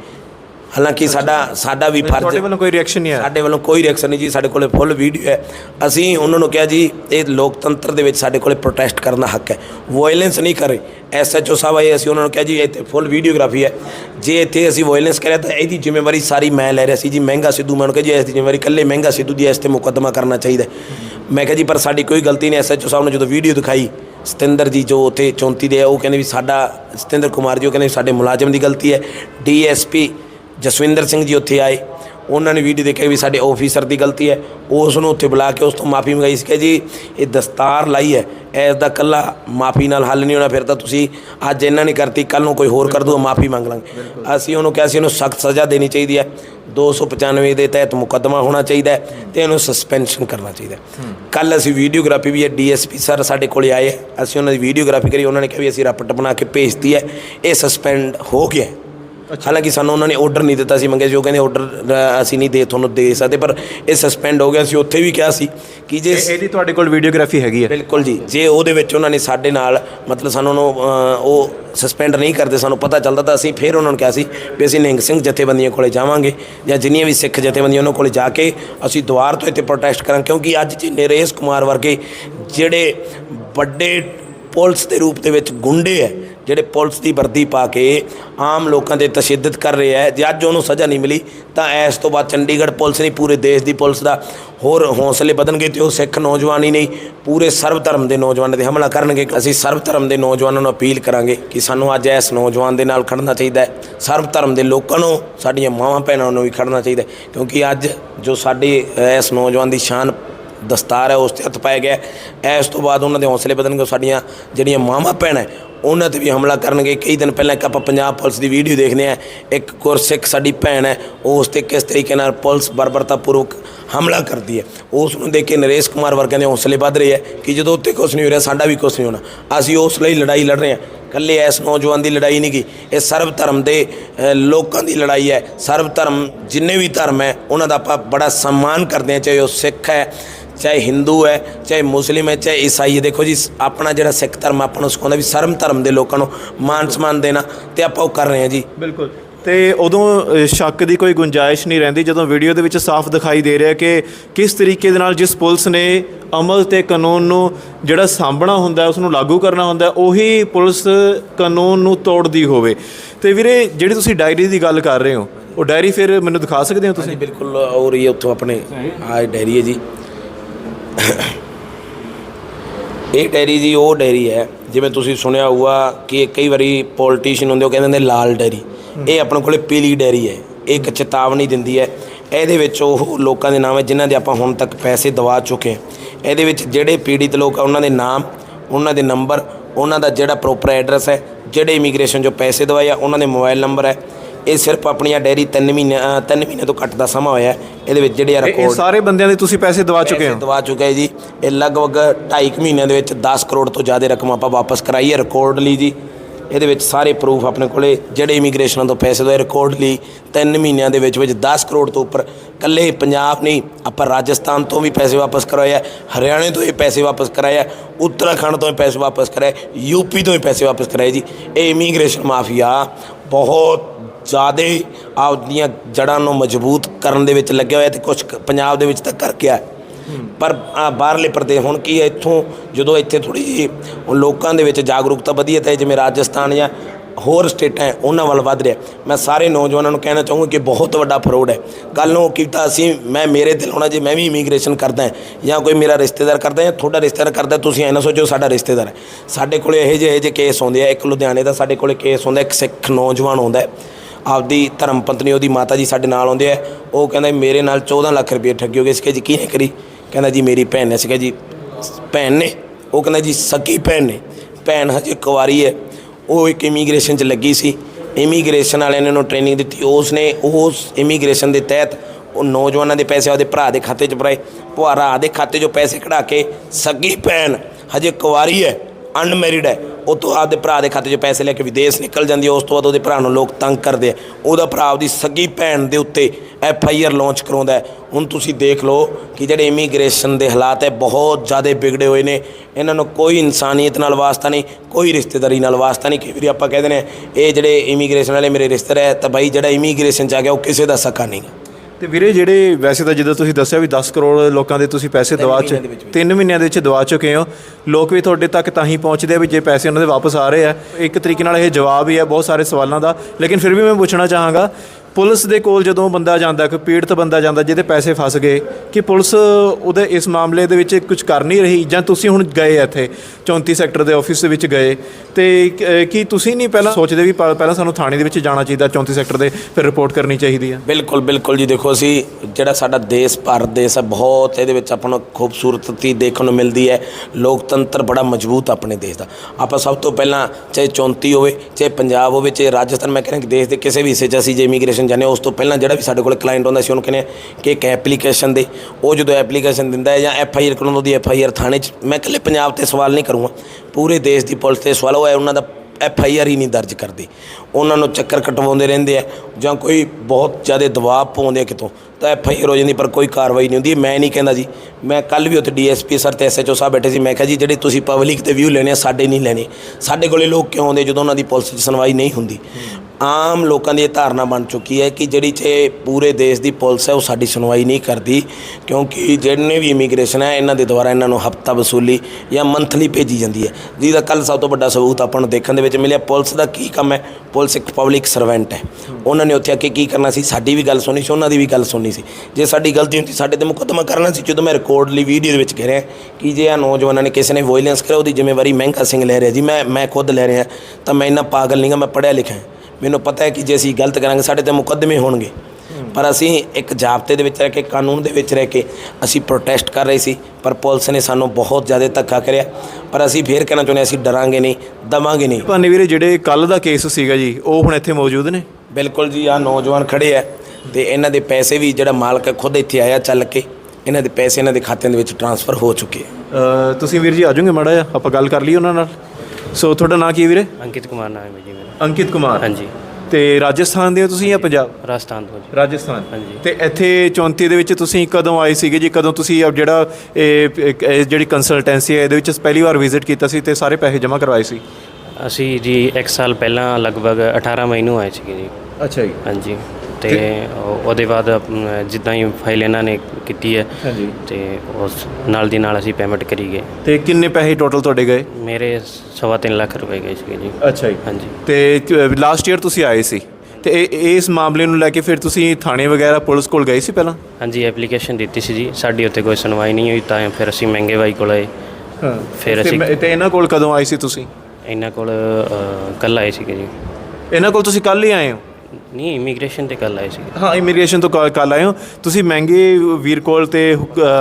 ਹਾਲਾਂਕਿ ਸਾਡਾ ਸਾਡਾ ਵੀ ਫਰਜ਼ ਤੁਹਾਡੇ ਵੱਲੋਂ ਕੋਈ ਰਿਐਕਸ਼ਨ ਨਹੀਂ ਆਇਆ? ਸਾਡੇ ਵੱਲੋਂ ਕੋਈ ਰਿਐਕਸ਼ਨ ਨਹੀਂ ਜੀ ਸਾਡੇ ਕੋਲੇ ਫੁੱਲ ਵੀਡੀਓ ਹੈ। ਅਸੀਂ ਉਹਨਾਂ ਨੂੰ ਕਿਹਾ ਜੀ ਇਹ ਲੋਕਤੰਤਰ ਦੇ ਵਿੱਚ ਸਾਡੇ ਕੋਲੇ ਪ੍ਰੋਟੈਸਟ ਕਰਨ ਦਾ ਹੱਕ ਹੈ। ਵਾਇਲੈਂਸ ਨਹੀਂ ਕਰ। ਐਸਐਚਓ ਸਾਹਿਬ ਆਏ ਅਸੀਂ ਉਹਨਾਂ ਨੂੰ ਕਿਹਾ ਜੀ ਇੱਥੇ ਫੁੱਲ ਵੀਡੀਓਗ੍ਰਾਫੀ ਹੈ। ਜੇ ਇੱਥੇ ਅਸੀਂ ਵਾਇਲੈਂਸ ਕਰਿਆ ਤਾਂ ਇਹਦੀ ਜ਼ਿੰਮੇਵਾਰੀ ਸਾਰੀ ਮੈਂ ਲੈ ਰਿਹਾ ਸੀ ਜੀ। ਮਹਿੰਗਾ ਸਿੱਧੂ ਮੈਂ ਉਹਨੂੰ ਕਿਹਾ ਜੀ ਇਸ ਦੀ ਜ਼ਿੰਮੇਵਾਰੀ ਇਕੱਲੇ ਮਹਿੰਗਾ ਸਿੱਧੂ ਦੀ ਇਸ ਤੇ ਮੁਕੱਦਮਾ ਕਰਨਾ ਚਾਹੀਦਾ। ਮੈਂ ਕਿਹਾ ਜੀ ਪਰ ਸਾਡੀ ਕੋਈ ਗਲਤੀ ਨਹੀਂ ਐਸਐਚਓ ਸਾਹਿਬ ਨੇ ਜਦੋਂ ਵੀਡੀਓ ਦਿਖਾਈ ਸਤਿੰਦਰ ਜੀ ਜੋ ਉੱਥੇ 34 ਦੇ ਆ ਉਹ ਕਹਿੰਦੇ ਵੀ ਸਾਡਾ ਸਤਿੰਦਰ ਕੁਮਾਰ ਜੀ ਉਹ ਕਹਿੰਦੇ ਸਾਡੇ ਮੁਲਾਜ਼ਮ ਦੀ ਗਲਤੀ ਹੈ। ਡੀਐਸਪੀ ਜਸਵਿੰਦਰ ਸਿੰਘ ਜੀ ਉੱਥੇ ਆਏ। ਉਹਨਾਂ ਨੇ ਵੀਡੀਓ ਦੇਖਿਆ ਵੀ ਸਾਡੇ ਆਫੀਸਰ ਦੀ ਗਲਤੀ ਹੈ। ਉਸ ਨੂੰ ਉੱਥੇ ਬੁਲਾ ਕੇ ਉਸ ਤੋਂ ਮਾਫੀ ਮੰਗਾਈ ਸੀ ਕਿ ਜੀ ਇਹ ਦਸਤਾਰ ਲਾਈ ਹੈ। ਐਸ ਦਾ ਕੱਲਾ ਮਾਫੀ ਨਾਲ ਹੱਲ ਨਹੀਂ ਹੋਣਾ ਫਿਰ ਤਾਂ ਤੁਸੀਂ ਅੱਜ ਇਹਨਾਂ ਨੇ ਕਰਤੀ ਕੱਲ ਨੂੰ ਕੋਈ ਹੋਰ ਕਰ ਦੂਗਾ ਮਾਫੀ ਮੰਗ ਲਾਂਗੇ। ਅਸੀਂ ਉਹਨੂੰ ਕਿਹਾ ਸੀ ਇਹਨੂੰ ਸਖਤ ਸਜ਼ਾ ਦੇਣੀ ਚਾਹੀਦੀ ਹੈ। 295 ਦੇ ਤਹਿਤ ਮੁਕੱਦਮਾ ਹੋਣਾ ਚਾਹੀਦਾ ਤੇ ਇਹਨੂੰ ਸਸਪੈਂਸ਼ਨ ਕਰਨਾ ਚਾਹੀਦਾ ਕੱਲ ਅਸੀਂ ਵੀਡੀਓਗ੍ਰਾਫੀ ਵੀ ਹੈ ਡੀਐਸਪੀ ਸਰ ਸਾਡੇ ਕੋਲੇ ਆਏ। ਅਸੀਂ ਉਹਨਾਂ ਦੀ ਵੀਡੀਓਗ੍ਰਾਫੀ ਕਰੀ ਉਹਨਾਂ ਨੇ ਕਿਹਾ ਵੀ ਅਸੀਂ ਰਿਪੋਰਟ ਬਣਾ ਕੇ ਭੇਜਤੀ ਹੈ। ਇਹ ਸਸਪੈਂਡ ਹੋ ਗਿਆ। ਹਾਲਾਂਕਿ ਸਾਨੂੰ ਉਹਨਾਂ ਨੇ ਆਰਡਰ ਨਹੀਂ ਦਿੱਤਾ ਸੀ ਮੰਗੇ ਸੀ ਉਹ ਕਹਿੰਦੇ ਆਰਡਰ ਅਸੀਂ ਨਹੀਂ ਦੇ ਤੁਹਾਨੂੰ ਦੇ ਸਕਦੇ ਪਰ ਇਹ ਸਸਪੈਂਡ ਹੋ ਗਿਆ ਸੀ ਉੱਥੇ ਵੀ ਕਿਹਾ ਸੀ ਕਿ ਜੇ ਇਹ- ਇਹਦੀ ਤੁਹਾਡੇ ਕੋਲ ਵੀਡੀਓਗ੍ਰਾਫੀ ਹੈਗੀ ਹੈ। ਬਿਲਕੁਲ ਜੀ ਜੇ ਉਹਦੇ ਵਿੱਚ ਉਹਨਾਂ ਨੇ ਸਾਡੇ ਨਾਲ ਮਤਲਬ ਸਾਨੂੰ ਉਹਨੂੰ ਉਹ ਸਸਪੈਂਡ ਨਹੀਂ ਕਰਦੇ ਸਾਨੂੰ ਪਤਾ ਚੱਲਦਾ ਤਾਂ ਅਸੀਂ ਫਿਰ ਉਹਨਾਂ ਨੂੰ ਕਿਹਾ ਸੀ ਵੀ ਅਸੀਂ ਨਿਹੰਗ ਸਿੰਘ ਜਥੇਬੰਦੀਆਂ ਕੋਲੇ ਜਾਵਾਂਗੇ ਜਾਂ ਜਿੰਨੀਆਂ ਵੀ ਸਿੱਖ ਜਥੇਬੰਦੀਆਂ ਉਹਨਾਂ ਕੋਲੇ ਜਾ ਕੇ ਅਸੀਂ ਦੁਆਰ ਤੋਂ ਇੱਥੇ ਪ੍ਰੋਟੈਸਟ ਕਰਾਂਗੇ ਕਿਉਂਕਿ ਅੱਜ ਜੀ ਨਰੇਸ਼ ਕੁਮਾਰ ਵਰਗੇ ਜਿਹੜੇ ਵੱਡੇ ਪੁਲਿਸ ਦੇ ਰੂਪ ਦੇ ਵਿੱਚ ਗੁੰਡੇ ਹੈ ਜਿਹੜੇ ਪੁਲਿਸ ਦੀ ਵਰਦੀ ਪਾ ਕੇ ਆਮ ਲੋਕਾਂ ਤੇ ਤਸ਼ੱਦਦ ਕਰ ਰਹੇ ਹੈ ਜੇ ਅੱਜ ਉਹਨੂੰ ਸਜ਼ਾ ਨਹੀਂ ਮਿਲੀ ਤਾਂ ਇਸ ਤੋਂ ਬਾਅਦ ਚੰਡੀਗੜ੍ਹ ਪੁਲਿਸ ਨਹੀਂ ਪੂਰੇ ਦੇਸ਼ ਦੀ ਪੁਲਿਸ ਦਾ ਹੋਰ ਹੌਸਲੇ ਵਧਣਗੇ ਤੇ ਉਹ ਸਿੱਖ ਨੌਜਵਾਨ ਹੀ ਨਹੀਂ ਪੂਰੇ ਸਰਵ ਧਰਮ ਦੇ ਨੌਜਵਾਨਾਂ ਤੇ ਹਮਲਾ ਕਰਨਗੇ। ਅਸੀਂ ਸਰਵ ਧਰਮ ਦੇ ਨੌਜਵਾਨਾਂ ਨੂੰ ਅਪੀਲ ਕਰਾਂਗੇ ਕਿ ਸਾਨੂੰ ਅੱਜ ਇਸ ਨੌਜਵਾਨ ਦੇ ਨਾਲ ਖੜਨਾ ਚਾਹੀਦਾ ਹੈ। ਸਰਬ ਧਰਮ ਦੇ ਲੋਕਾਂ ਨੂੰ ਸਾਡੀਆਂ ਮਾਵਾਂ ਭੈਣਾਂ ਨੂੰ ਵੀ ਖੜਨਾ ਚਾਹੀਦਾ ਕਿਉਂਕਿ ਅੱਜ ਜੋ ਸਾਡੇ ਇਸ ਨੌਜਵਾਨ ਦੀ ਸ਼ਾਨ ਦਸਤਾਰ ਹੈ ਉਸ ਤੇ ਹੱਥ ਪਾਇਆ ਗਿਆ ਇਸ ਤੋਂ ਬਾਅਦ ਉਹਨਾਂ ਦੇ ਹੌਸਲੇ ਵਧਣਗੇ ਸਾਡੀਆਂ ਜਿਹੜੀਆਂ ਮਾਵਾਂ ਭੈਣਾਂ ਹੈ, ਉਹਨਾਂ ਤੇ ਵੀ ਹਮਲਾ ਕਰਨਗੇ। ਕਈ ਦਿਨ ਪਹਿਲਾਂ ਇੱਕ ਆਪਾਂ ਪੰਜਾਬ ਪੁਲਿਸ ਦੀ ਵੀਡੀਓ ਦੇਖਦੇ ਆ ਇੱਕ ਗੁਰਸਿੱਖ ਸਾਡੀ ਭੈਣ ਹੈ, ਉਸ ਤੇ ਕਿਸ ਤਰੀਕੇ ਨਾਲ ਪੁਲਿਸ ਬਰਬਰਤਾਪੂਰਵਕ ਹਮਲਾ ਕਰਦੀ ਹੈ। ਉਸ ਨੂੰ ਦੇਖ ਕੇ ਨਰੇਸ਼ ਕੁਮਾਰ ਵਰਗਿਆਂ ਦੇ ਹੌਸਲੇ ਵੱਧ ਰਹੇ ਹੈ ਕਿ ਜਦੋਂ ਉੱਤੇ ਕੁਝ ਨਹੀਂ ਹੋ ਰਿਹਾ, ਸਾਡਾ ਵੀ ਕੁਝ ਨਹੀਂ ਹੋਣਾ। ਅਸੀਂ ਉਸ ਲਈ ਲੜਾਈ ਲੜ ਰਹੇ ਹਾਂ। ਕੱਲੇ ਇਸ ਨੌਜਵਾਨ ਦੀ ਲੜਾਈ ਨਹੀਂ ਗੀ। ਇਹ ਸਰਬ ਧਰਮ ਦੇ ਲੋਕਾਂ ਦੀ ਲੜਾਈ ਹੈ। ਸਰਬ ਧਰਮ ਜਿੰਨੇ ਵੀ ਧਰਮ ਹੈ, ਉਹਨਾਂ ਦਾ ਆਪਾਂ ਬੜਾ ਸਨਮਾਨ ਕਰਦੇ ਹਾਂ, ਚਾਹੇ ਉਹ ਸਿੱਖ ਹੈ ਚਾਹੇ ਹਿੰਦੂ ਹੈ ਚਾਹੇ ਮੁਸਲਿਮ ਹੈ ਚਾਹੇ ਈਸਾਈ ਹੈ ਦੇਖੋ ਜੀ ਆਪਣਾ ਜਿਹੜਾ ਸਿੱਖ ਧਰਮ ਆਪਾਂ ਨੂੰ ਸਿਖਾਉਂਦਾ ਵੀ ਸਰਬ ਧਰਮ ਦੇ ਲੋਕਾਂ ਨੂੰ ਮਾਨ ਸਨਮਾਨ ਦੇਣਾ ਤੇ ਆਪਾਂ ਉਹ ਕਰ ਰਹੇ ਹਾਂ ਜੀ। ਬਿਲਕੁਲ। ਤੇ ਉਦੋਂ ਸ਼ੱਕ ਦੀ ਕੋਈ ਗੁੰਜਾਇਸ਼ ਨਹੀਂ ਰਹਿੰਦੀ ਜਦੋਂ ਵੀਡੀਓ ਦੇ ਵਿੱਚ ਸਾਫ਼ ਦਿਖਾਈ ਦੇ ਰਿਹਾ ਕਿ ਕਿਸ ਤਰੀਕੇ ਦੇ ਨਾਲ ਜਿਸ ਪੁਲਿਸ ਨੇ ਅਮਲ ਤੇ ਕਾਨੂੰਨ ਨੂੰ ਜਿਹੜਾ ਸਾਂਭਣਾ ਹੁੰਦਾ ਉਸ ਨੂੰ ਲਾਗੂ ਕਰਨਾ ਹੁੰਦਾ ਉਹੀ ਪੁਲਿਸ ਕਾਨੂੰਨ ਨੂੰ ਤੋੜਦੀ ਹੋਵੇ। ਤੇ ਵੀਰੇ ਜਿਹੜੀ ਤੁਸੀਂ ਡਾਇਰੀ ਦੀ ਗੱਲ ਕਰ ਰਹੇ ਹੋ ਉਹ ਡਾਇਰੀ ਫਿਰ ਮੈਨੂੰ ਦਿਖਾ ਸਕਦੇ ਹੋ ਤੁਸੀਂ? ਬਿਲਕੁਲ ਔਰ ਇਹ ਉੱਥੋਂ ਆਪਣੇ ਆਹ ਡੈਰੀ ਹੈ ਜੀ। ਇਹ ਡੈਰੀ ਜੀ ਉਹ ਡੈਰੀ ਹੈ ਜਿਵੇਂ ਤੁਸੀਂ ਸੁਣਿਆ ਹੋਊਗਾ ਕਿ ਕਈ ਵਾਰੀ ਪੋਲੀਟੀਸ਼ੀਅਨ ਹੁੰਦੇ ਉਹ ਕਹਿੰਦੇ ਨੇ ਲਾਲ ਡੈਰੀ। ਇਹ ਆਪਣੇ ਕੋਲੇ ਪੀਲੀ ਡੈਰੀ ਹੈ ਇਹ ਇੱਕ ਚੇਤਾਵਨੀ ਦਿੰਦੀ ਹੈ। ਇਹਦੇ ਵਿੱਚ ਉਹ ਲੋਕਾਂ ਦੇ ਨਾਮ ਹੈ ਜਿਨ੍ਹਾਂ ਦੇ ਆਪਾਂ ਹੁਣ ਤੱਕ ਪੈਸੇ ਦਵਾ ਚੁੱਕੇ ਹਾਂ। ਇਹਦੇ ਵਿੱਚ ਜਿਹੜੇ ਪੀੜਿਤ ਲੋਕ ਆ ਉਹਨਾਂ ਦੇ ਨਾਮ ਉਹਨਾਂ ਦੇ ਨੰਬਰ ਉਹਨਾਂ ਦਾ ਜਿਹੜਾ ਪ੍ਰੋਪਰ ਐਡਰੈਸ ਹੈ ਜਿਹੜੇ ਇਮੀਗ੍ਰੇਸ਼ਨ ਜੋ ਪੈਸੇ ਦਵਾਏ ਆ ਉਹਨਾਂ ਦੇ ਮੋਬਾਈਲ ਨੰਬਰ ਹੈ। ਇਹ ਸਿਰਫ ਆਪਣੀਆਂ ਡੈਰੀ 3 ਮਹੀਨੇ 3 ਮਹੀਨੇ ਤੋਂ ਘੱਟ ਦਾ ਸਮਾਂ ਹੋਇਆ ਹੈ। ਇਹਦੇ ਵਿੱਚ ਜਿਹੜੇ ਇਹ- ਰਿਕਾਰਡ ਸਾਰੇ ਬੰਦਿਆਂ ਦੇ ਤੁਸੀਂ ਪੈਸੇ ਦਵਾ ਚੁੱਕੇ ਹੋ? ਦਵਾ ਚੁੱਕੇ ਜੀ। ਇਹ ਲਗਭਗ 2.5 ਮਹੀਨਿਆਂ ਦੇ ਵਿੱਚ 10 ਕਰੋੜ ਤੋਂ ਜ਼ਿਆਦਾ ਰਕਮ ਆਪਾਂ ਵਾਪਸ ਕਰਾਈ ਹੈ ਰਿਕਾਰਡ ਲਈ ਜੀ। ਇਹਦੇ ਵਿੱਚ ਸਾਰੇ ਪ੍ਰੂਫ ਆਪਣੇ ਕੋਲੇ। ਜਿਹੜੇ ਇਮੀਗ੍ਰੇਸ਼ਨ ਤੋਂ ਪੈਸੇ ਦਵਾਏ ਰਿਕਾਰਡ ਲਈ 3 ਮਹੀਨਿਆਂ ਦੇ ਵਿੱਚ ਵਿੱਚ 10 ਕਰੋੜ ਤੋਂ ਉੱਪਰ ਕੱਲੇ ਪੰਜਾਬ ਨਹੀਂ ਆਪਾਂ ਰਾਜਸਥਾਨ ਤੋਂ ਵੀ ਪੈਸੇ ਵਾਪਸ ਕਰਵਾਏ ਆ ਹਰਿਆਣੇ ਤੋਂ ਇਹ ਪੈਸੇ ਵਾਪਸ ਕਰਾਏ ਆ ਉੱਤਰਾਖੰਡ ਤੋਂ ਇਹ ਪੈਸੇ ਵਾਪਸ ਕਰਾਏ ਯੂਪੀ ਤੋਂ ਇਹ ਪੈਸੇ ਵਾਪਸ ਕਰਾਏ ਜੀ। ਇਹ ਇਮੀਗ੍ਰੇਸ਼ਨ ਮਾਫੀਆ ਬਹੁਤ ਜ਼ਿਆਦੇ ਆਪਦੀਆਂ ਜੜ੍ਹਾਂ ਨੂੰ ਮਜ਼ਬੂਤ ਕਰਨ ਦੇ ਵਿੱਚ ਲੱਗਿਆ ਹੋਇਆ ਤੇ ਕੁਝ ਪੰਜਾਬ ਦੇ ਵਿੱਚ ਤਾਂ ਕਰ ਗਿਆ। ਪਰ ਬਾਹਰਲੇ ਪ੍ਰਦੇਸ਼ ਹੁਣ ਕੀ ਹੈ, ਇੱਥੋਂ ਜਦੋਂ ਇੱਥੇ ਥੋੜੀ ਜਿਹੀ ਲੋਕਾਂ ਦੇ ਵਿੱਚ ਜਾਗਰੂਕਤਾ ਵਧੀ ਹੈ, ਤਾਂ ਜਿਵੇਂ ਰਾਜਸਥਾਨ ਜਾਂ ਹੋਰ ਸਟੇਟਾਂ ਉਹਨਾਂ ਵੱਲ ਵੱਧ ਰਿਹਾ। ਮੈਂ ਸਾਰੇ ਨੌਜਵਾਨਾਂ ਨੂੰ ਕਹਿਣਾ ਚਾਹੂੰਗਾ ਕਿ ਬਹੁਤ ਵੱਡਾ ਫਰੋਡ ਹੈ। ਕੱਲ ਨੂੰ ਕੀਤਾ ਅਸੀਂ, ਮੈਂ ਮੇਰੇ ਦਿਲ ਹੋਣਾ ਜੇ ਮੈਂ ਵੀ ਇਮੀਗ੍ਰੇਸ਼ਨ ਕਰਦਾ ਜਾਂ ਕੋਈ ਮੇਰਾ ਰਿਸ਼ਤੇਦਾਰ ਕਰਦਾ ਜਾਂ ਤੁਹਾਡਾ ਰਿਸ਼ਤੇਦਾਰ ਕਰਦਾ, ਤੁਸੀਂ ਐ ਨਾ ਸੋਚੋ ਸਾਡਾ ਰਿਸ਼ਤੇਦਾਰ ਹੈ। ਸਾਡੇ ਕੋਲੇ ਇਹੋ ਜਿਹੇ ਇਹੋ ਜਿਹੇ ਕੇਸ ਆਉਂਦੇ ਆ, ਇੱਕ ਲੁਧਿਆਣੇ ਦਾ ਸਾਡੇ ਕੋਲੇ ਕੇਸ ਹੁੰਦਾ ਇੱਕ ਸਿੱਖ ਨੌਜਵਾਨ ਆਉਂਦਾ ਆਪਦੀ ਧਰਮ ਪਤਨੀ ਉਹਦੀ ਮਾਤਾ ਜੀ ਸਾਡੇ ਨਾਲ ਆਉਂਦੇ ਆ। ਉਹ ਕਹਿੰਦਾ ਮੇਰੇ ਨਾਲ 14 ਲੱਖ ਰੁਪਏ ਠੱਗੀ ਹੋ ਗਈ ਸੀ ਕਿ ਜੀ ਕਿਹਨੇ ਕਰੀ? ਕਹਿੰਦਾ ਜੀ, ਮੇਰੀ ਭੈਣ ਨੇ ਸੀਗਾ ਜੀ, ਭੈਣ ਨੇ। ਉਹ ਕਹਿੰਦਾ ਜੀ, ਸਕੀ ਭੈਣ ਨੇ। ਭੈਣ ਹਜੇ ਕੁਆਰੀ ਹੈ। ਉਹ ਇੱਕ ਇਮੀਗ੍ਰੇਸ਼ਨ 'ਚ ਲੱਗੀ ਸੀ। ਇਮੀਗ੍ਰੇਸ਼ਨ ਵਾਲਿਆਂ ਨੇ ਉਹਨੂੰ ਟ੍ਰੇਨਿੰਗ ਦਿੱਤੀ। ਉਸ ਨੇ ਉਸ ਇਮੀਗ੍ਰੇਸ਼ਨ ਦੇ ਤਹਿਤ ਉਹ ਨੌਜਵਾਨਾਂ ਦੇ ਪੈਸੇ ਉਹਦੇ ਭਰਾ ਦੇ ਖਾਤੇ 'ਚ ਭਰਾਏ। ਭਰਾ ਦੇ ਖਾਤੇ 'ਚੋਂ ਪੈਸੇ ਕਢਾ ਕੇ ਸਗੀ ਭੈਣ। ਹਜੇ ਕੁਆਰੀ ਹੈ। ਅਨਮੈਰਿਡ ਹੈ। ਉਹ ਤੋਂ ਆਪਦੇ ਭਰਾ ਦੇ ਖਾਤੇ 'ਚ ਪੈਸੇ ਲੈ ਕੇ ਵਿਦੇਸ਼ ਨਿਕਲ ਜਾਂਦੀ ਹੈ, ਉਸ ਤੋਂ ਬਾਅਦ ਉਹਦੇ ਭਰਾ ਨੂੰ ਲੋਕ ਤੰਗ ਕਰਦੇ ਆ। ਉਹਦਾ ਭਰਾ ਉਹਦੀ ਸਗੀ ਭੈਣ ਦੇ ਉੱਤੇ ਐਫ ਆਈ ਆਰ ਲਾਂਚ ਕਰਾਉਂਦਾ ਹੁਣ ਤੁਸੀਂ ਦੇਖ ਲਓ ਕਿ ਜਿਹੜੇ ਇਮੀਗ੍ਰੇਸ਼ਨ ਦੇ ਹਾਲਾਤ ਹੈ, ਬਹੁਤ ਜ਼ਿਆਦਾ ਵਿਗੜੇ ਹੋਏ ਨੇ। ਇਹਨਾਂ ਨੂੰ ਕੋਈ ਇਨਸਾਨੀਅਤ ਨਾਲ ਵਾਸਤਾ ਨਹੀਂ, ਕੋਈ ਰਿਸ਼ਤੇਦਾਰੀ ਨਾਲ ਵਾਸਤਾ ਨਹੀਂ। ਕਈ ਵਾਰੀ ਆਪਾਂ ਕਹਿੰਦੇ ਨੇ ਇਹ ਜਿਹੜੇ ਇਮੀਗ੍ਰੇਸ਼ਨ ਵਾਲੇ ਮੇਰੇ ਰਿਸ਼ਤੇਦਾਰ ਹੈ, ਤਾਂ ਬਾਈ ਜਿਹੜਾ ਇਮੀਗ੍ਰੇਸ਼ਨ 'ਚ ਆ ਗਿਆ, ਉਹ ਕਿਸੇ ਦਾ ਸਕਾ ਨਹੀਂ। ਤੇ ਵੀਰੇ ਜਿਹੜੇ ਵੈਸੇ ਤਾਂ ਜਦੋਂ ਤੁਸੀਂ ਦੱਸਿਆ ਵੀ 10 ਕਰੋੜ ਲੋਕਾਂ ਦੇ ਤੁਸੀਂ ਪੈਸੇ ਦਵਾ ਚ ਮਹੀਨਿਆਂ ਦੇ ਵਿੱਚ 3 ਮਹੀਨਿਆਂ ਦੇ ਵਿੱਚ ਦਵਾ ਚੁੱਕੇ ਹੋ। ਲੋਕ ਵੀ ਤੁਹਾਡੇ ਤੱਕ ਤਾਂ ਹੀ ਪਹੁੰਚਦੇ ਆ ਵੀ ਜੇ ਪੈਸੇ ਉਹਨਾਂ ਦੇ ਵਾਪਸ ਆ ਰਹੇ ਆ। ਇੱਕ ਤਰੀਕੇ ਨਾਲ ਇਹ ਜਵਾਬ ਹੀ ਹੈ ਬਹੁਤ ਸਾਰੇ ਸਵਾਲਾਂ ਦਾ। ਲੇਕਿਨ ਫਿਰ ਵੀ ਮੈਂ ਪੁੱਛਣਾ ਚਾਹਾਂਗਾ ਪੁਲਿਸ ਦੇ ਕੋਲ ਜਦੋਂ ਬੰਦਾ ਜਾਂਦਾ, ਕੋਈ ਪੀੜਤ ਬੰਦਾ ਜਾਂਦਾ, ਜਿਹਦੇ ਪੈਸੇ ਫਸ ਗਏ, ਕਿ ਪੁਲਿਸ ਉਹਦੇ ਇਸ ਮਾਮਲੇ ਦੇ ਵਿੱਚ ਕੁਝ ਕਰ ਨਹੀਂ ਰਹੀ, ਜਾਂ ਤੁਸੀਂ ਹੁਣ ਗਏ ਇੱਥੇ 34 ਸੈਕਟਰ ਦੇ ਆਫਿਸ ਦੇ ਵਿੱਚ ਗਏ, ਤੇ ਕੀ ਤੁਸੀਂ ਨਹੀਂ ਪਹਿਲਾਂ ਸੋਚਦੇ ਵੀ ਪ- ਪਹਿਲਾਂ ਸਾਨੂੰ ਥਾਣੇ ਦੇ ਵਿੱਚ ਜਾਣਾ ਚਾਹੀਦਾ 34 ਸੈਕਟਰ ਦੇ ਫਿਰ ਰਿਪੋਰਟ ਕਰਨੀ ਚਾਹੀਦੀ ਆ? ਬਿਲਕੁਲ ਬਿਲਕੁਲ ਜੀ, ਦੇਖੋ ਅਸੀਂ ਜਿਹੜਾ ਸਾਡਾ ਦੇਸ਼, ਭਾਰਤ ਦੇਸ਼ ਹੈ, ਬਹੁਤ ਇਹਦੇ ਵਿੱਚ ਆਪਾਂ ਨੂੰ ਖੂਬਸੂਰਤੀ ਦੇਖਣ ਨੂੰ ਮਿਲਦੀ ਹੈ, ਲੋਕਤੰਤਰ ਬੜਾ ਮਜ਼ਬੂਤ ਆਪਣੇ ਦੇਸ਼ ਦਾ। ਆਪਾਂ ਸਭ ਤੋਂ ਪਹਿਲਾਂ ਚਾਹੇ 34 ਹੋਵੇ, ਚਾਹੇ ਪੰਜਾਬ ਹੋਵੇ, ਚਾਹੇ ਰਾਜਸਥਾਨ, ਮੈਂ ਕਹਿੰਦਾ ਕਿ ਦੇਸ਼ ਦੇ ਕਿਸੇ ਵੀ ਹਿੱਸੇ 'ਚ ਅਸੀਂ ਜੇ ਇਮੀਗ੍ਰੇਸ਼ਨ ਜਾਂਦੇ ਹਾਂ, ਉਸ ਤੋਂ ਪਹਿਲਾਂ ਜਿਹੜਾ ਵੀ ਸਾਡੇ ਕੋਲ ਕਲਾਇੰਟ ਹੁੰਦਾ ਸੀ ਉਹਨੂੰ ਕਹਿੰਦੇ ਹਾਂ ਕਿ ਇੱਕ ਐਪਲੀਕੇਸ਼ਨ ਦੇ। ਉਹ ਜਦੋਂ ਐਪਲੀਕੇਸ਼ਨ ਦਿੰਦਾ ਹੈ ਜਾਂ ਐਫ ਆਈ ਆਰ ਕਰਾਉਂਦਾ ਉਹਦੀ ਐਫ ਆਈ ਆਰ ਥਾਣੇ 'ਚ ਮੈਂ ਇਕੱਲੇ ਪੰਜਾਬ ਤੇ ਸਵਾਲ ਨਹੀਂ ਕਰੂੰਗਾ। ਪੂਰੇ ਦੇਸ਼ ਦੀ ਪੁਲਿਸ ਤੇ ਸਵਾਲ ਉਹ ਹੈ ਉਹਨਾਂ ਦਾ ਐਫ ਆਈ ਆਰ ਹੀ ਨਹੀਂ ਦਰਜ ਕਰਦੇ। ਉਹਨਾਂ ਨੂੰ ਚੱਕਰ ਕਟਵਾਉਂਦੇ ਰਹਿੰਦੇ ਆ ਜਾਂ ਕੋਈ ਬਹੁਤ ਜ਼ਿਆਦਾ ਦਬਾਅ ਪਾਉਂਦੇ ਆ ਕਿਤੋਂ ਤਾਂ ਐਫ ਆਈ ਆਰ ਹੋ ਜਾਂਦੀ ਪਰ ਕੋਈ ਕਾਰਵਾਈ ਨਹੀਂ ਹੁੰਦੀ। ਮੈਂ ਨਹੀਂ ਕਹਿੰਦਾ ਜੀ ਮੈਂ ਕੱਲ ਵੀ ਉੱਥੇ ਡੀਐਸਪੀ ਸਰ ਤੇ ਐਸਐਚਓ ਸਾਹਿਬ ਬੈਠੇ ਸੀ ਮੈਂ ਕਿਹਾ ਜੀ ਜਿਹੜੇ ਤੁਸੀਂ ਪਬਲਿਕ ਤੇ ਵਿਊ ਲੈਣੇ ਆ ਸਾਡੇ ਨਹੀਂ ਲੈਣੇ। ਸਾਡੇ ਕੋਲੇ ਲੋਕ ਕਿਉਂ ਆਉਂਦੇ ਜਦੋਂ ਉਹਨਾਂ ਦੀ ਪੁਲਿਸ 'ਚ ਸੁਣਵਾਈ ਨਹੀਂ ਹੁੰਦੀ? ਆਮ ਲੋਕਾਂ ਦੀ ਇਹ ਧਾਰਨਾ ਬਣ ਚੁੱਕੀ ਹੈ ਕਿ ਜਿਹੜੀ ਚੇ ਪੂਰੇ ਦੇਸ਼ ਦੀ ਪੁਲਿਸ ਹੈ ਉਹ ਸਾਡੀ ਸੁਣਵਾਈ ਨਹੀਂ ਕਰਦੀ, ਕਿਉਂਕਿ ਜਿਹਨੇ ਵੀ ਇਮੀਗ੍ਰੇਸ਼ਨ ਹੈ, ਇਹਨਾਂ ਦੇ ਦੁਆਰਾ ਇਹਨਾਂ ਨੂੰ ਹਫਤਾ ਵਸੂਲੀ ਜਾਂ ਮੰਥਲੀ ਭੇਜੀ ਜਾਂਦੀ ਹੈ। ਜਿਹਦਾ ਕੱਲ ਸਭ ਤੋਂ ਵੱਡਾ ਸਬੂਤ ਆਪਾਂ ਨੂੰ ਦੇਖਣ ਦੇ ਵਿੱਚ ਮਿਲਿਆ, ਪੁਲਿਸ ਦਾ ਕੀ ਕੰਮ ਹੈ? ਪੁਲਿਸ ਇੱਕ ਪਬਲਿਕ ਸਰਵੈਂਟ ਹੈ। ਉਹਨਾਂ ਨੇ ਉੱਥੇ ਆ ਕੇ ਕੀ ਕਰਨਾ ਸੀ? ਸਾਡੀ ਵੀ ਗੱਲ ਸੁਣੀ ਸੀ, ਉਹਨਾਂ ਦੀ ਵੀ ਗੱਲ ਸੁਣਨੀ ਸੀ। ਜੇ ਸਾਡੀ ਗਲਤੀ ਹੁੰਦੀ, ਸਾਡੇ ਤੇ ਮੁਕੱਦਮਾ ਕਰਨਾ ਸੀ, ਜਦੋਂ ਮੈਂ ਰਿਕਾਰਡ ਲਈ ਵੀਡੀਓ ਦੇ ਵਿੱਚ ਕਹਿ ਰਿਹਾ ਕਿ ਜੇ ਆ ਨੌਜਵਾਨਾਂ ਨੇ ਕਿਸੇ ਨੇ ਵੋਇਲੈਂਸ ਕਰਿਆ, ਉਹਦੀ ਜ਼ਿੰਮੇਵਾਰੀ ਮਹਿੰਗਾ ਸਿੰਘ ਲੈ ਰਿਹਾ ਜੀ, ਮੈਂ ਮੈਂ ਖੁਦ ਲੈ ਰਿਹਾ, ਤਾਂ ਮੈਂ ਇੰਨਾ ਪਾਗਲ ਨਹੀਂਗਾ ਮੈਂ ਪੜ੍ਹਿਆ ਲਿਖਿਆ ਮੈਨੂੰ ਪਤਾ ਹੈ ਕਿ ਜੇ ਅਸੀਂ ਗਲਤ ਕਰਾਂਗੇ ਸਾਡੇ ਤੇ ਮੁਕੱਦਮੇ ਹੋਣਗੇ। ਪਰ ਅਸੀਂ ਇੱਕ ਜਾਬਤੇ ਦੇ ਵਿੱਚ ਰਹਿ ਕੇ ਕਾਨੂੰਨ ਦੇ ਵਿੱਚ ਰਹਿ ਕੇ ਅਸੀਂ ਪ੍ਰੋਟੈਸਟ ਕਰ ਰਹੇ ਸੀ ਪਰ ਪੁਲਿਸ ਨੇ ਸਾਨੂੰ ਬਹੁਤ ਜ਼ਿਆਦਾ ਧੱਕਾ ਕਰਿਆ। ਪਰ ਅਸੀਂ ਫੇਰ ਕਹਿਣਾ ਚਾਹੁੰਦੇ ਹਾਂ, ਅਸੀਂ ਡਰਾਂਗੇ ਨਹੀਂ ਦਵਾਂਗੇ ਨਹੀਂ। ਭਾਨੇ ਵੀਰੇ ਜਿਹੜੇ ਕੱਲ ਦਾ ਕੇਸ ਸੀਗਾ ਜੀ ਉਹ ਹੁਣ ਇੱਥੇ ਮੌਜੂਦ ਨੇ? ਬਿਲਕੁਲ ਜੀ ਆ ਨੌਜਵਾਨ ਖੜੇ ਆ ਤੇ ਇਹਨਾਂ ਦੇ ਪੈਸੇ ਵੀ ਜਿਹੜਾ ਮਾਲਕ ਹੈ ਖੁਦ ਇੱਥੇ ਆਇਆ ਚੱਲ ਕੇ ਇਹਨਾਂ ਦੇ ਪੈਸੇ ਇਹਨਾਂ ਦੇ ਖਾਤਿਆਂ ਦੇ ਵਿੱਚ ਟ੍ਰਾਂਸਫਰ ਹੋ ਚੁੱਕੇ ਆ। ਤੁਸੀਂ ਵੀਰ ਜੀ ਆ ਜਾਓਗੇ ਮਾੜਾ ਜਿਹਾ? ਆਪਾਂ ਗੱਲ ਕਰ ਲਈ ਉਹਨਾਂ ਨਾਲ। ਸੋ ਤੁਹਾਡਾ ਨਾਂ ਕੀ ਹੈ ਵੀਰੇ? ਅੰਕਿਤ ਕੁਮਾਰ ਨਾਮ ਹੈ ਜੀ ਮੇਰਾ। ਅੰਕਿਤ ਕੁਮਾਰ। ਹਾਂਜੀ। ਤੇ ਰਾਜਸਥਾਨ ਦੇ ਹੋ ਤੁਸੀਂ ਜਾਂ ਪੰਜਾਬ? ਰਾਜਸਥਾਨ ਤੋਂ ਜੀ। ਰਾਜਸਥਾਨ। ਹਾਂਜੀ। ਤੇ ਇੱਥੇ 34 ਦੇ ਵਿੱਚ ਤੁਸੀਂ ਕਦੋਂ ਆਏ ਸੀਗੇ ਜੀ? ਕਦੋਂ ਤੁਸੀਂ ਆਹ ਜਿਹੜਾ ਇਹ ਜਿਹੜੀ ਕੰਸਲਟੈਂਸੀ ਹੈ ਇਹਦੇ ਵਿੱਚ ਪਹਿਲੀ ਵਾਰ ਵਿਜ਼ਿਟ ਕੀਤਾ ਸੀ ਤੇ ਸਾਰੇ ਪੈਸੇ ਜਮ੍ਹਾਂ ਕਰਵਾਏ ਸੀ? ਅਸੀਂ ਜੀ 1 ਸਾਲ ਪਹਿਲਾਂ ਲਗਭਗ 18 ਮਈ ਨੂੰ ਆਏ ਸੀਗੇ ਜੀ। ਅੱਛਾ ਜੀ। ਹਾਂਜੀ। ਤੇ ਉਹ- ਉਹਦੇ ਬਾਅਦ ਜਿੱਦਾਂ ਹੀ ਫਾਈਲ ਇਹਨਾਂ ਨੇ ਕੀਤੀ ਹੈ ਤੇ ਉਸ ਨਾਲ ਦੀ ਨਾਲ ਅਸੀਂ ਪੇਮੈਂਟ ਕਰੀ ਗਏ। ਤੇ ਕਿੰਨੇ ਪੈਸੇ ਟੋਟਲ ਤੁਹਾਡੇ ਗਏ? ਮੇਰੇ ਸਵਾ ਤਿੰਨ ਲੱਖ ਰੁਪਏ ਗਏ ਸੀਗੇ ਜੀ। ਅੱਛਾ ਜੀ। ਹਾਂਜੀ। ਤੇ ਲਾਸਟ ਈਅਰ ਤੁਸੀਂ ਆਏ ਸੀ। ਤੇ ਇਸ ਮਾਮਲੇ ਨੂੰ ਲੈ ਕੇ ਫਿਰ ਤੁਸੀਂ ਥਾਣੇ ਵਗੈਰਾ ਪੁਲਿਸ ਕੋਲ ਗਏ ਸੀ ਪਹਿਲਾਂ? ਹਾਂਜੀ ਐਪਲੀਕੇਸ਼ਨ ਦਿੱਤੀ ਸੀ ਜੀ। ਸਾਡੀ ਉੱਤੇ ਕੋਈ ਸੁਣਵਾਈ ਨਹੀਂ ਹੋਈ ਤਾਂ ਫਿਰ ਅਸੀਂ ਮਹਿੰਗੇ ਬਾਈ ਕੋਲ ਆਏ। ਹਾਂ। ਫਿਰ ਅਸੀਂ ਤੇ ਇਹਨਾਂ ਕੋਲ ਕਦੋਂ ਆਏ ਸੀ ਤੁਸੀਂ? ਇਹਨਾਂ ਕੋਲ ਕੱਲ ਆਏ ਸੀਗੇ ਜੀ। ਇਹਨਾਂ ਕੋਲ ਤੁਸੀਂ ਕੱਲ ਹੀ ਆਏ ਹੋ? ਨਹੀਂ ਇਮੀਗ੍ਰੇਸ਼ਨ ਤੇ ਕੱਲ ਆਏ ਸੀਗੇ। ਹਾਂ ਇਮੀਗ੍ਰੇਸ਼ਨ ਤੋਂ ਕੱਲ ਆਏ ਹੋ। ਤੁਸੀਂ ਮਹਿੰਗੇ ਵੀਰ ਕੋਲ ਤੇ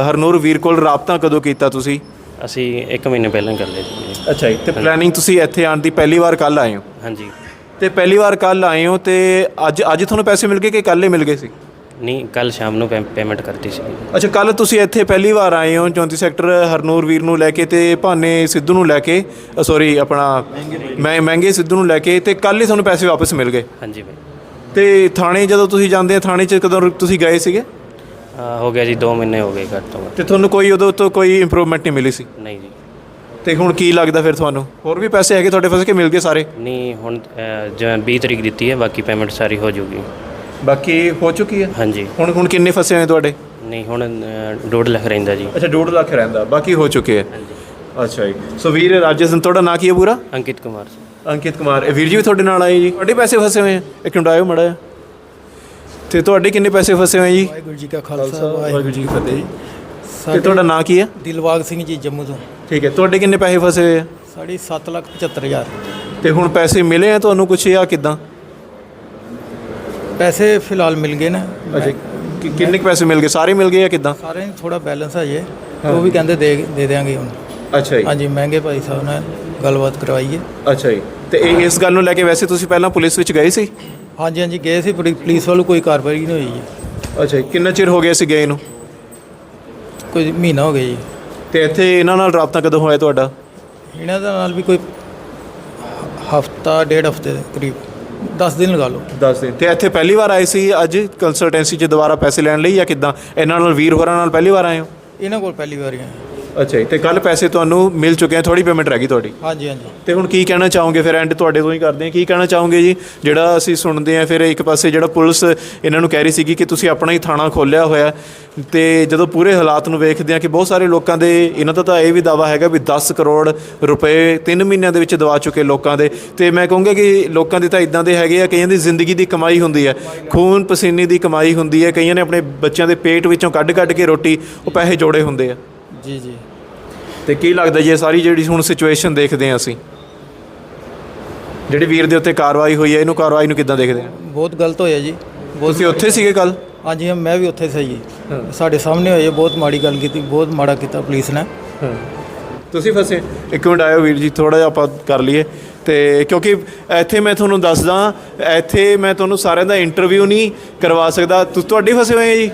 ਹਰਨੂਰ ਵੀਰ ਕੋਲ ਰਾਬਤਾ ਕਦੋਂ ਕੀਤਾ ਤੁਸੀਂ? ਅਸੀਂ 1 ਮਹੀਨੇ ਪਹਿਲਾਂ ਕਰ ਲਏ ਸੀ ਅੱਛਾ ਜੀ ਤੇ ਪਲੈਨਿੰਗ ਤੁਸੀਂ ਇੱਥੇ ਆਉਣ ਦੀ ਪਹਿਲੀ ਵਾਰ ਕੱਲ ਆਏ ਹੋ? ਹਾਂਜੀ। ਤੇ ਪਹਿਲੀ ਵਾਰ ਕੱਲ ਆਏ ਹੋ ਤੇ ਅੱਜ ਅੱਜ ਤੁਹਾਨੂੰ ਪੈਸੇ ਮਿਲ ਗਏ ਕਿ ਕੱਲ ਹੀ ਮਿਲ ਗਏ ਸੀ? ਨਹੀਂ ਕੱਲ ਸ਼ਾਮ ਨੂੰ ਪੇਮੈਂਟ ਕਰਤੀ ਸੀ। ਅੱਛਾ ਕੱਲ ਤੁਸੀਂ ਇੱਥੇ ਪਹਿਲੀ ਵਾਰ ਆਏ ਹੋ 34 ਸੈਕਟਰ ਹਰਨੂਰ ਵੀਰ ਨੂੰ ਲੈ ਕੇ ਤੇ ਭਾਨੇ ਸਿੱਧੂ ਨੂੰ ਲੈ ਕੇ ਸੌਰੀ ਆਪਣਾ ਮੈਂ ਮਹਿੰਗੇ ਸਿੱਧੂ ਨੂੰ ਲੈ ਕੇ ਤੇ ਕੱਲ ਹੀ ਤੁਹਾਨੂੰ ਪੈਸੇ ਵਾਪਸ ਮਿਲ ਗਏ। ਹਾਂਜੀ ਬਾਈ ਤੇ ਥਾਣੇ ਜਦੋਂ ਤੁਸੀਂ ਜਾਂਦੇ ਆ ਥਾਣੇ 'ਚ ਕਦੋਂ ਤੁਸੀਂ ਗਏ ਸੀਗੇ? ਅਹ ਹੋ ਗਿਆ ਜੀ 2 ਮਹੀਨੇ ਹੋ ਗਏ ਘੱਟ ਤੋਂ ਘੱਟ। ਤੇ ਤੁਹਾਨੂੰ ਕੋਈ ਉਦੋਂ ਤੋਂ ਕੋਈ ਇੰਪਰੂਵਮੈਂਟ ਨਹੀਂ ਮਿਲੀ ਸੀ? ਨਹੀਂ ਜੀ। ਤੇ ਹੁਣ ਕੀ ਲੱਗਦਾ ਫਿਰ ਤੁਹਾਨੂੰ? ਹੋਰ ਵੀ ਪੈਸੇ ਹੈਗੇ ਤੁਹਾਡੇ ਫਸੇ ਕਿ ਮਿਲ ਗਏ ਸਾਰੇ? ਨਹੀਂ ਹੁਣ ਅਹ, ਜਿਵੇਂ 20 ਤਰੀਕ ਦਿੱਤੀ ਹੈ ਬਾਕੀ ਪੇਮੈਂਟ ਸਾਰੀ ਹੋ ਜਾਊਗੀ ਬਾਕੀ ਹੋ ਚੁੱਕੀ ਹੈ? ਹਾਂਜੀ। ਹੁਣ ਹੁਣ ਕਿੰਨੇ ਫਸੇ ਹੋਏ ਤੁਹਾਡੇ? ਨਹੀਂ ਹੁਣ ਅਹ, ਡੇਢ ਲੱਖ ਰਹਿੰਦਾ ਜੀ। ਅੱਛਾ 2.5 ਲੱਖ ਰਹਿੰਦਾ ਬਾਕੀ ਹੋ ਚੁੱਕੇ ਹੈ। ਅੱਛਾ ਜੀ। ਸੋ ਵੀਰ ਰਾਜਸਥਾਨ ਤੁਹਾਡਾ ਨਾਂ ਕੀ ਹੈ ਪੂਰਾ? ਅੰਕਿਤ ਕੁਮਾਰ ਅੰਕਿਤ ਕੁਮਾਰ ਇਹ ਵੀਰ ਜੀ ਵੀ ਤੁਹਾਡੇ ਨਾਲ ਆਏ ਜੀ? ਤੁਹਾਡੇ ਪੈਸੇ ਫਸੇ ਹੋਏ ਆ? ਇੱਕ ਮਿੰਟ ਆਇਓ ਮੜਾ ਤੇ ਤੁਹਾਡੇ ਕਿੰਨੇ ਪੈਸੇ ਫਸੇ ਹੋਏ ਜੀ? ਵਾਹਿਗੁਰੂ ਜੀ ਕਾ ਖਾਲਸਾ ਵਾਹਿਗੁਰੂ ਜੀ ਕੀ ਫਤਿਹ ਜੀ। ਤੇ ਤੁਹਾਡਾ ਨਾਂ ਕੀ ਹੈ? ਦਿਲਬਾਗ ਸਿੰਘ ਜੀ ਜੰਮੂ ਤੋਂ। ਠੀਕ ਹੈ ਤੁਹਾਡੇ ਕਿੰਨੇ ਪੈਸੇ ਫਸੇ ਹੋਏ ਆ? ਸਾਡੀ 7 ਲੱਖ 75 ਹਜ਼ਾਰ। ਤੇ ਹੁਣ ਪੈਸੇ ਮਿਲੇ ਆ ਤੁਹਾਨੂੰ ਕੁਛ ਜਾਂ ਕਿਦਾਂ? ਪੈਸੇ ਫਿਲਹਾਲ ਮਿਲ ਗਏ ਨੇ। ਅੱਛਾ ਕਿੰਨੇ ਕੁ ਪੈਸੇ ਮਿਲ ਗਏ? ਸਾਰੇ ਮਿਲ ਗਏ ਜਾਂ ਕਿਦਾਂ? ਸਾਰੇ ਥੋੜਾ ਬੈਲੈਂਸ ਹੈ ਜੇ। ਉਹ ਵੀ ਕਹਿੰਦੇ ਦੇ ਦੇ ਦੇਾਂਗੇ ਹੁਣ। ਅੱਛਾ ਜੀ। ਹਾਂਜੀ ਮਹਿੰਗੇ ਭਾਈ ਸਾਹਿਬ ਨਾਲ ਗੱਲਬਾਤ ਕਰਵਾਈਏ। ਅੱਛਾ ਜੀ। ਤੇ ਇਹ ਇਸ ਗੱਲ ਨੂੰ ਲੈ ਕੇ ਵੈਸੇ ਤੁਸੀਂ ਪਹਿਲਾਂ ਪੁਲਿਸ ਵਿੱਚ ਗਏ ਸੀ? ਹਾਂਜੀ ਹਾਂਜੀ ਗਏ ਸੀ। ਪੁਲਿ- ਪੁਲਿਸ ਵੱਲੋਂ ਕੋਈ ਕਾਰਵਾਈ ਨਹੀਂ ਹੋਈ ਜੀ। ਅੱਛਾ ਜੀ। ਕਿੰਨਾ ਚਿਰ ਹੋ ਗਿਆ ਸੀ ਗਏ ਨੂੰ? ਕੋਈ ਮਹੀਨਾ ਹੋ ਗਿਆ ਜੀ। ਤੇ ਇੱਥੇ ਇਹਨਾਂ ਨਾਲ ਰਾਬਤਾ ਕਦੋਂ ਹੋਇਆ ਤੁਹਾਡਾ? ਇਹਨਾਂ ਦਾ ਨਾਲ ਵੀ ਕੋਈ ਹਫਤਾ ਡੇਢ ਹਫ਼ਤੇ ਦੇ ਕਰੀਬ। 10 ਦਿਨ ਲਗਾ ਲਓ। ਦੱਸ ਦਿਨ। ਤੇ ਇੱਥੇ ਪਹਿਲੀ ਵਾਰ ਆਏ ਸੀ ਅੱਜ ਕੰਸਲਟੈਂਸੀ 'ਚ ਦੁਬਾਰਾ ਪੈਸੇ ਲੈਣ ਲਈ ਜਾਂ ਕਿਦਾਂ? ਇਹਨਾਂ ਨਾਲ ਵੀਰ ਹੋਰਾਂ ਨਾਲ ਪਹਿਲੀ ਵਾਰ ਆਏ ਹੋ? ਇਹਨਾਂ ਕੋਲ ਪਹਿਲੀ ਵਾਰੀ ਆਏ ਅੱਛਾ ਜੀ ਤੇ ਕੱਲ ਪੈਸੇ ਤੁਹਾਨੂੰ ਮਿਲ ਚੁੱਕੇ ਆ ਥੋੜੀ ਪੇਮੈਂਟ ਰਹਿ ਗਈ ਤੁਹਾਡੀ। ਹਾਂਜੀ ਹਾਂਜੀ। ਤੇ ਹੁਣ ਕੀ ਕਹਿਣਾ ਚਾਹੋਗੇ ਫਿਰ? ਐਂਡ ਤੁਹਾਡੇ ਤੋਂ ਹੀ ਕਰਦੇ ਆ। ਕੀ ਕਹਿਣਾ ਚਾਹੋਗੇ ਜੀ? ਜਿਹੜਾ ਅਸੀਂ ਸੁਣਦੇ ਆ ਫਿਰ ਇੱਕ ਪਾਸੇ ਜਿਹੜਾ ਪੁਲਿਸ ਇਹਨਾਂ ਨੂੰ ਕਹਿ ਰਹੀ ਸੀਗੀ ਕਿ ਤੁਸੀਂ ਆਪਣਾ ਹੀ ਥਾਣਾ ਖੋਲ੍ਹਿਆ ਹੋਇਆ ਤੇ ਜਦੋਂ ਪੂਰੇ ਹਾਲਾਤ ਨੂੰ ਵੇਖਦੇ ਆ ਕਿ ਬਹੁਤ ਸਾਰੇ ਲੋਕਾਂ ਦੇ ਇਹਨਾਂ ਦਾ ਤਾਂ ਇਹ ਵੀ ਦਾਵਾ ਹੈਗਾ ਵੀ 10 ਕਰੋੜ ਰੁਪਏ 3 ਮਹੀਨਿਆਂ ਦੇ ਵਿੱਚ ਦਵਾ ਚੁੱਕੇ ਲੋਕਾਂ ਦੇ। ਤੇ ਮੈਂ ਕਹੂੰਗਾ ਕਿ ਲੋਕਾਂ ਦੇ ਤਾਂ ਇਦਾਂ ਦੇ ਹੈਗੇ ਆ ਕਈਆਂ ਦੀ ਜ਼ਿੰਦਗੀ ਦੀ ਕਮਾਈ ਹੁੰਦੀ ਹੈ। ਖੂਨ ਪਸੀਨੇ ਦੀ ਕਮਾਈ ਹੁੰਦੀ ਹੈ। ਕਈਆਂ ਨੇ ਆਪਣੇ ਬੱਚਿਆਂ ਦੇ ਪੇਟ ਵਿੱਚੋਂ ਕੱਢ ਕੱਢ ਕੇ ਰੋਟੀ ਉਹ ਪੈਸੇ ਜੋੜੇ ਹੁੰਦੇ ਆ। ਜੀ ਜੀ। ਤੇ ਕੀ ਲੱਗਦਾ ਜੀ ਇਹ ਸਾਰੀ ਜਿਹੜੀ ਹੁਣ ਸਿਚੁਏਸ਼ਨ ਦੇਖਦੇ ਆ ਅਸੀਂ? ਜਿਹੜੀ ਵੀਰ ਦੇ ਉੱਤੇ ਕਾਰਵਾਈ ਹੋਈ ਹੈ ਇਹਨੂੰ ਕਾਰਵਾਈ ਨੂੰ ਕਿੱਦਾਂ ਦੇਖਦੇ ਆ ਬਹੁਤ ਗਲਤ ਹੋਇਆ ਜੀ। ਬਹੁਤ ਤੁਸੀਂ ਉੱਥੇ ਸੀਗੇ ਕੱਲ ਹਾਂਜੀ ਮੈਂ ਵੀ ਉੱਥੇ ਸਹੀ ਸਾਡੇ ਸਾਹਮਣੇ ਹੋਈ ਹੈ ਬਹੁਤ ਮਾੜੀ ਗੱਲ ਕੀਤੀ ਬਹੁਤ ਮਾੜਾ ਕੀਤਾ ਪੁਲਿਸ ਨੇ। ਤੁਸੀਂ ਫਸੇ। ਇੱਕ ਮਿੰਟ ਆਇਓ ਵੀਰ ਜੀ ਥੋੜਾ ਜਿਹਾ ਆਪਾਂ ਕਰ ਲਈਏ। ਤੇ ਕਿਉਂਕਿ ਇੱਥੇ ਮੈਂ ਤੁਹਾਨੂੰ ਦੱਸਦਾ ਇੱਥੇ ਮੈਂ ਤੁਹਾਨੂੰ ਸਾਰਿਆਂ ਦਾ ਇੰਟਰਵਿਊ ਨਹੀਂ ਕਰਵਾ ਸਕਦਾ। ਤੁ- ਤੁਹਾਡੇ ਫਸੇ ਹੋਏ ਆ ਜੀ?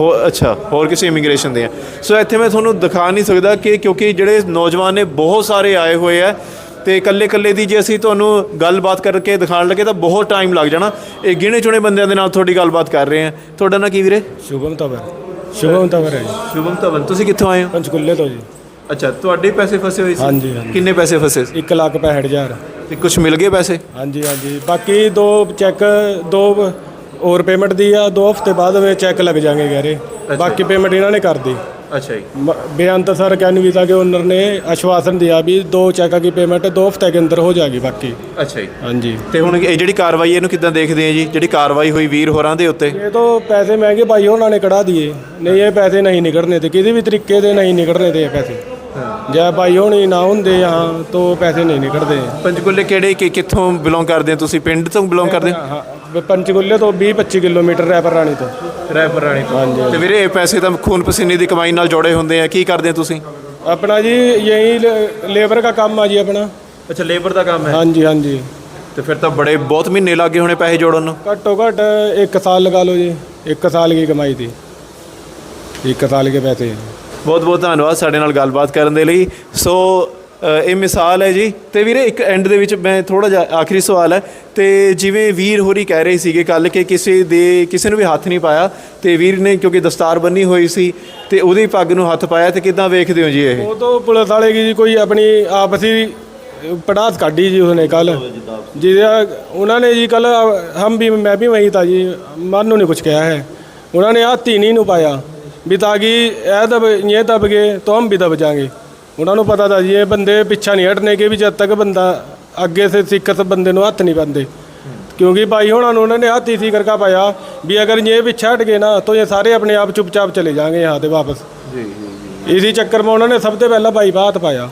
ਹੋ ਅੱਛਾ ਹੋਰ ਕਿਸੇ ਇਮੀਗ੍ਰੇਸ਼ਨ ਦੇ ਆ ਸੋ ਇੱਥੇ ਮੈਂ ਤੁਹਾਨੂੰ ਦਿਖਾ ਨਹੀਂ ਸਕਦਾ ਕਿ ਕਿਉਂਕਿ ਜਿਹੜੇ ਨੌਜਵਾਨ ਨੇ ਬਹੁਤ ਸਾਰੇ ਆਏ ਹੋਏ ਆ ਤੇ ਇਕੱਲੇ ਇਕੱਲੇ ਦੀ ਜੇ ਅਸੀਂ ਤੁਹਾਨੂੰ ਗੱਲਬਾਤ ਕਰਕੇ ਦਿਖਾਉਣ ਲੱਗੇ ਤਾਂ ਬਹੁਤ ਟਾਈਮ ਲੱਗ ਜਾਣਾ। ਇਹ ਗਿਣੇ ਚੁਣੇ ਬੰਦਿਆਂ ਦੇ ਨਾਲ ਤੁਹਾਡੀ ਗੱਲਬਾਤ ਕਰ ਰਹੇ ਆ ਤੁਹਾਡਾ ਨਾਂ ਕੀ ਵੀਰੇ? ਸ਼ੁਭਮ ਤਵਰ ਸ਼ੁਭਮ ਤਵਰ ਹੈ ਜੀ। ਸ਼ੁਭਮ ਧਵਨ ਤੁਸੀਂ ਕਿੱਥੋਂ ਆਏ ਹੋ? ਪੰਚਕੁੱਲੇ ਤੋਂ ਜੀ। ਅੱਛਾ ਤੁਹਾਡੇ ਪੈਸੇ ਫਸੇ ਹੋਏ ਸੀ? ਹਾਂਜੀ, ਹਾਂਜੀ। ਕਿੰਨੇ ਪੈਸੇ ਫਸੇ? ਸੀ 1 ਲੱਖ 65000 ਤੇ ਕੁਝ ਮਿਲ ਗਏ ਪੈਸੇ? ਹਾਂਜੀ ਹਾਂਜੀ। ਬਾਕੀ ਦੋ ਚੈੱਕ ਦੋ ਔਰ ਪੇਮੈਂਟ ਦੀ ਆ ਦੋ ਹਫ਼ਤੇ ਬਾਅਦ ਵੇ ਚੈੱਕ ਲੱਗ ਜਾਣਗੇ ਕਹਿ ਬਾਕੀ ਪੇਮੈਂਟ ਇਹਨਾਂ ਨੇ ਕਰ ਦੀ ਅੱਛਾ ਜੀ। ਬਿਆਨ ਸਰ ਕਹਿਣ ਵੀ ਤਾਂ ਕਿ ਓਨਰ ਨੇ ਆਸ਼ਵਾਸਨ ਦਿਆ ਵੀ ਦੋ ਚੈੱਕਾਂ ਦੀ ਪੇਮੈਂਟ 2 ਹਫ਼ਤੇ ਦੇ ਅੰਦਰ ਹੋ ਜਾਏਗੀ ਬਾਕੀ। ਅੱਛਾ ਜੀ। ਹਾਂਜੀ। ਤੇ ਹੁਣ ਇਹ ਜਿਹੜੀ ਕਾਰਵਾਈ ਇਹਨੂੰ ਕਿਦਾਂ ਦੇਖਦੇ ਆ ਜੀ? ਜਿਹੜੀ ਕਾਰਵਾਈ ਹੋਈ ਵੀਰ ਹੋਰਾਂ ਦੇ ਉੱਤੇ? ਇਹ ਤਾਂ ਪੈਸੇ ਮਹਿੰਗੇ ਭਾਈ ਉਹਨਾਂ ਨੇ ਕਢਾ ਦਿਏ। ਨਹੀਂ ਇਹ ਪੈਸੇ ਨਹੀਂ ਨਿਕਲਣੇ ਤੇ ਕਿਸੇ ਵੀ ਤਰੀਕੇ ਦੇ ਨਹੀਂ ਨਿਕਲਣੇ ਤੇ ਪੈਸੇ। ਜੇ ਭਾਈ ਹੋਣੀ ਨਾ ਹੁੰਦੇ ਹਾਂ ਤਾਂ ਪੈਸੇ ਨਹੀਂ ਨਿਕਲਦੇ। ਪੰਚਕੁਲੇ ਕਿਹੜੇ ਕਿੱਥੋਂ ਬਿਲੋਂਗ ਕਰਦੇ ਤੁਸੀਂ? ਪਿੰਡ ਤੋਂ ਬਿਲੋਂਗ ਕਰਦੇ? ਪੰਚਕੁਲੇ ਤੋਂ 20 25 ਕਿਲੋਮੀਟਰ ਰੈਪਰ ਰਾਣੀ ਤੋਂ। ਰੈਪਰ ਰਾਣੀ ਤੋਂ। ਹਾਂਜੀ ਤੇ ਵੀਰੇ ਇਹ ਪੈਸੇ ਤਾਂ ਖੂਨ ਪਸੀਨੇ ਦੀ ਕਮਾਈ ਨਾਲ ਜੋੜੇ ਹੁੰਦੇ ਆ ਕੀ ਕਰਦੇ ਆ ਤੁਸੀਂ? ਆਪਣਾ ਜੀ ਯਹੀ ਲੇਬਰ ਦਾ ਕੰਮ ਆ ਜੀ ਆਪਣਾ। ਅੱਛਾ ਲੇਬਰ ਦਾ ਕੰਮ ਹੈ? ਹਾਂਜੀ ਹਾਂਜੀ। ਤੇ ਫਿਰ ਤਾਂ ਬੜੇ ਬਹੁਤ ਮਹੀਨੇ ਲੱਗੇ ਹੋਣੇ ਪੈਸੇ ਜੋੜਨ ਨੂੰ। ਘੱਟੋ ਘੱਟ 1 ਸਾਲ ਲਗਾ ਲਓ ਜੀ 1 ਸਾਲ ਦੀ ਕਮਾਈ ਦੀ। ਇੱਕ ਸਾਲ ਦੇ ਪੈਸੇ। ਬਹੁਤ ਬਹੁਤ ਧੰਨਵਾਦ ਸਾਡੇ ਨਾਲ ਗੱਲਬਾਤ ਕਰਨ ਦੇ ਲਈ। ਸੋ ਇਹ ਮਿਸਾਲ ਹੈ ਜੀ। ਤੇ ਵੀਰੇ, ਇੱਕ ਐਂਡ ਦੇ ਵਿੱਚ ਮੈਂ ਥੋੜਾ ਜਿਹਾ ਆਖਰੀ ਸਵਾਲ ਹੈ। ਤੇ ਜਿਵੇਂ ਵੀਰ ਹੋਰੀ ਕਹਿ ਰਹੇ ਸੀਗੇ ਕੱਲ ਕਿ ਕਿਸੇ ਦੇ, ਕਿਸੇ ਨੂੰ ਵੀ ਹੱਥ ਨਹੀਂ ਪਾਇਆ, ਤੇ ਵੀਰ ਨੇ ਕਿਉਂਕਿ ਦਸਤਾਰ ਬੰਨੀ ਹੋਈ ਸੀ, ਤੇ ਉਹਦੀ ਪੱਗ ਨੂੰ ਹੱਥ ਪਾਇਆ, ਤੇ ਕਿਦਾਂ ਵੇਖਦੇ ਹੋ ਜੀ ਇਹ? ਉਹ ਤੋਂ ਪੁਲਿਸ ਵਾਲੇ ਜੀ, ਕੋਈ ਆਪਣੀ ਆਪਸੀ ਪੜਾਸ ਕੱਢੀ ਜੀ ਉਹਨੇ ਕੱਲ ਜਿਹਦਾ ਉਹਨਾਂ ਨੇ ਜੀ ਕੱਲ ਹਮ ਵੀ, ਮੈਂ ਵੀ ਵਹੀ ਤਾਂ ਜੀ, ਮਨ ਨੂੰ ਨਹੀਂ ਕੁਝ ਕਿਹਾ ਹੈ। ਉਹਨਾਂ ਨੇ ਆ ਤੀਨੀ ਨੂੰ ਪਾਇਆ, ਵੀ ਤਾਂ ਕਿ ਇਹ ਦਬ ਇਹ ਦਬ ਗਏ, ਤੋਂ ਹਮ ਵੀ ਦਬ ਜਾਾਂਗੇ ਉਹਨਾਂ ਨੂੰ ਪਤਾ था जी ये बंदे पीछा नहीं हटने के भी जब तक बंदा ਅੱਗੇ से ਸਿੱਖਤ ਬੰਦੇ ਨੂੰ ਹੱਥ ਨਹੀਂ ਪਾਉਂਦੇ क्योंकि भाई होना ने उन्होंने हाथ इसी करके पाया भी अगर ये पीछे हट गए ना तो ये सारे अपने आप चुपचाप चले जाएंगे यहाँ से वापस ਜੀ इसी चक्कर में उन्होंने सबसे पहला भाई हाथ पाया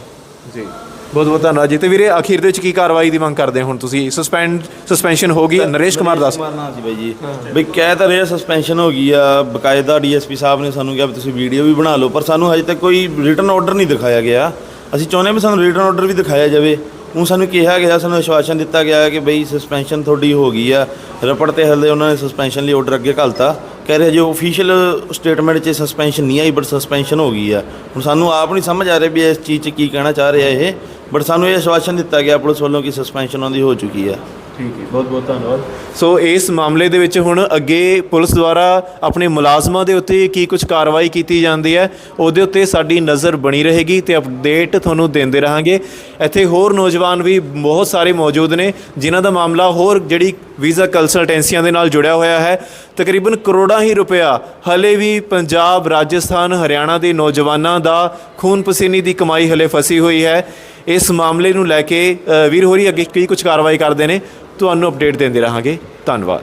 ਜੀ ਬਹੁਤ ਬਹੁਤ ਧੰਨਵਾਦ ਜੀ। ਤੇ ਵੀਰੇ ਅਖੀਰ ਦੇ ਵਿੱਚ ਕੀ ਕਾਰਵਾਈ ਦੀ ਮੰਗ ਕਰਦੇ ਹੋ ਹੁਣ ਤੁਸੀਂ? ਸਸਪੈਂਡ ਸਸਪੈਂਸ਼ਨ ਹੋ ਗਈ। ਨਰੇਸ਼ ਕੁਮਾਰ ਦਾਸ। ਮਾਰਨਾ ਸੀ ਬਾਈ ਜੀ। ਬਈ ਕਹਿ ਤਾਂ ਰਿਹਾ ਸਸਪੈਂਸ਼ਨ ਹੋ ਗਈ ਆ। ਬਕਾਇਦਾ ਡੀਐਸਪੀ ਸਾਹਿਬ ਨੇ ਸਾਨੂੰ ਕਿਹਾ ਵੀ ਤੁਸੀਂ ਵੀਡੀਓ ਵੀ ਬਣਾ ਲਓ ਪਰ ਸਾਨੂੰ ਹਜੇ ਤੱਕ ਕੋਈ ਰਿਟਨ ਆਰਡਰ ਨਹੀਂ ਦਿਖਾਇਆ ਗਿਆ। ਅਸੀਂ ਚਾਹੁੰਦੇ ਹਾਂ ਵੀ ਸਾਨੂੰ ਰਿਟਨ ਆਰਡਰ ਵੀ ਦਿਖਾਇਆ ਜਾਵੇ। ਹੁਣ ਸਾਨੂੰ ਕਿਹਾ ਗਿਆ ਸਾਨੂੰ ਆਸ਼ਵਾਸਨ ਦਿੱਤਾ ਗਿਆ ਕਿ ਬਈ ਸਸਪੈਂਸ਼ਨ ਤੁਹਾਡੀ ਹੋ ਗਈ ਆ। ਰਪੜ ਤੇ ਹਲੇ ਉਹਨਾਂ ਨੇ ਸਸਪੈਂਸ਼ਨ ਲਈ ਆਰਡਰ ਅੱਗੇ ਘਲਤਾ। ਕਹਿ ਰਹੇ ਜੋ ਅਫੀਸ਼ੀਅਲ ਸਟੇਟਮੈਂਟ 'ਚ ਸਸਪੈਂਸ਼ਨ ਨਹੀਂ ਆਈ ਬਟ ਸਸਪੈਂਸ਼ਨ ਹੋ ਗਈ ਆ। ਹੁਣ ਸਾਨੂੰ ਆਪ ਨਹੀਂ ਸਮਝ ਆ ਰਿਹਾ ਵੀ ਇਸ ਚੀਜ਼ 'ਚ ਕੀ ਕਹਿਣਾ ਚਾਹ ਰਿਹਾ ਇਹ। ਬਟ ਸਾਨੂੰ ਇਹ ਆਸ਼ਵਾਸਨ ਦਿੱਤਾ ਗਿਆ ਪੁਲਿਸ ਵੱਲੋਂ ਕਿ ਸਸਪੈਂਸ਼ਨ ਉਹਨਾਂ ਦੀ ਹੋ ਚੁੱਕੀ ਆ। ਠੀਕ ਹੈ ਬਹੁਤ ਬਹੁਤ ਧੰਨਵਾਦ। ਸੋ ਇਸ ਮਾਮਲੇ ਦੇ ਵਿੱਚ ਹੁਣ ਅੱਗੇ ਪੁਲਿਸ ਦੁਆਰਾ ਆਪਣੇ ਮੁਲਾਜ਼ਮਾਂ ਦੇ ਉੱਤੇ ਕੀ ਕੁਝ ਕਾਰਵਾਈ ਕੀਤੀ ਜਾਂਦੀ ਹੈ ਉਹਦੇ ਉੱਤੇ ਸਾਡੀ ਨਜ਼ਰ ਬਣੀ ਰਹੇਗੀ ਤੇ ਅਪਡੇਟ ਤੁਹਾਨੂੰ ਦਿੰਦੇ ਰਹਾਂਗੇ। ਇੱਥੇ ਹੋਰ ਨੌਜਵਾਨ ਵੀ ਬਹੁਤ ਸਾਰੇ ਮੌਜੂਦ ਨੇ ਜਿਨ੍ਹਾਂ ਦਾ ਮਾਮਲਾ ਹੋਰ ਜਿਹੜੀ ਵੀਜ਼ਾ ਕੰਸਲਟੈਂਸੀਆਂ ਦੇ ਨਾਲ ਜੁੜਿਆ ਹੋਇਆ ਹੈ। ਤਕਰੀਬਨ ਕਰੋੜਾਂ ਹੀ ਰੁਪਇਆ ਹਲੇ ਵੀ ਪੰਜਾਬ, ਰਾਜਸਥਾਨ, ਹਰਿਆਣਾ ਦੇ ਨੌਜਵਾਨਾਂ ਦਾ ਖੂਨ ਪਸੀਨੇ ਦੀ ਕਮਾਈ ਹਲੇ ਫਸੀ ਹੋਈ ਹੈ। ਇਸ ਮਾਮਲੇ ਨੂੰ ਲੈ ਕੇ ਵੀਰ ਹੋਰੀ ਅੱਗੇ ਕੀ ਕੁਝ ਕਾਰਵਾਈ ਕਰਦੇ ਨੇ? ਤੁਹਾਨੂੰ ਅਪਡੇਟ ਦਿੰਦੇ ਰਹਾਂਗੇ। ਧੰਨਵਾਦ।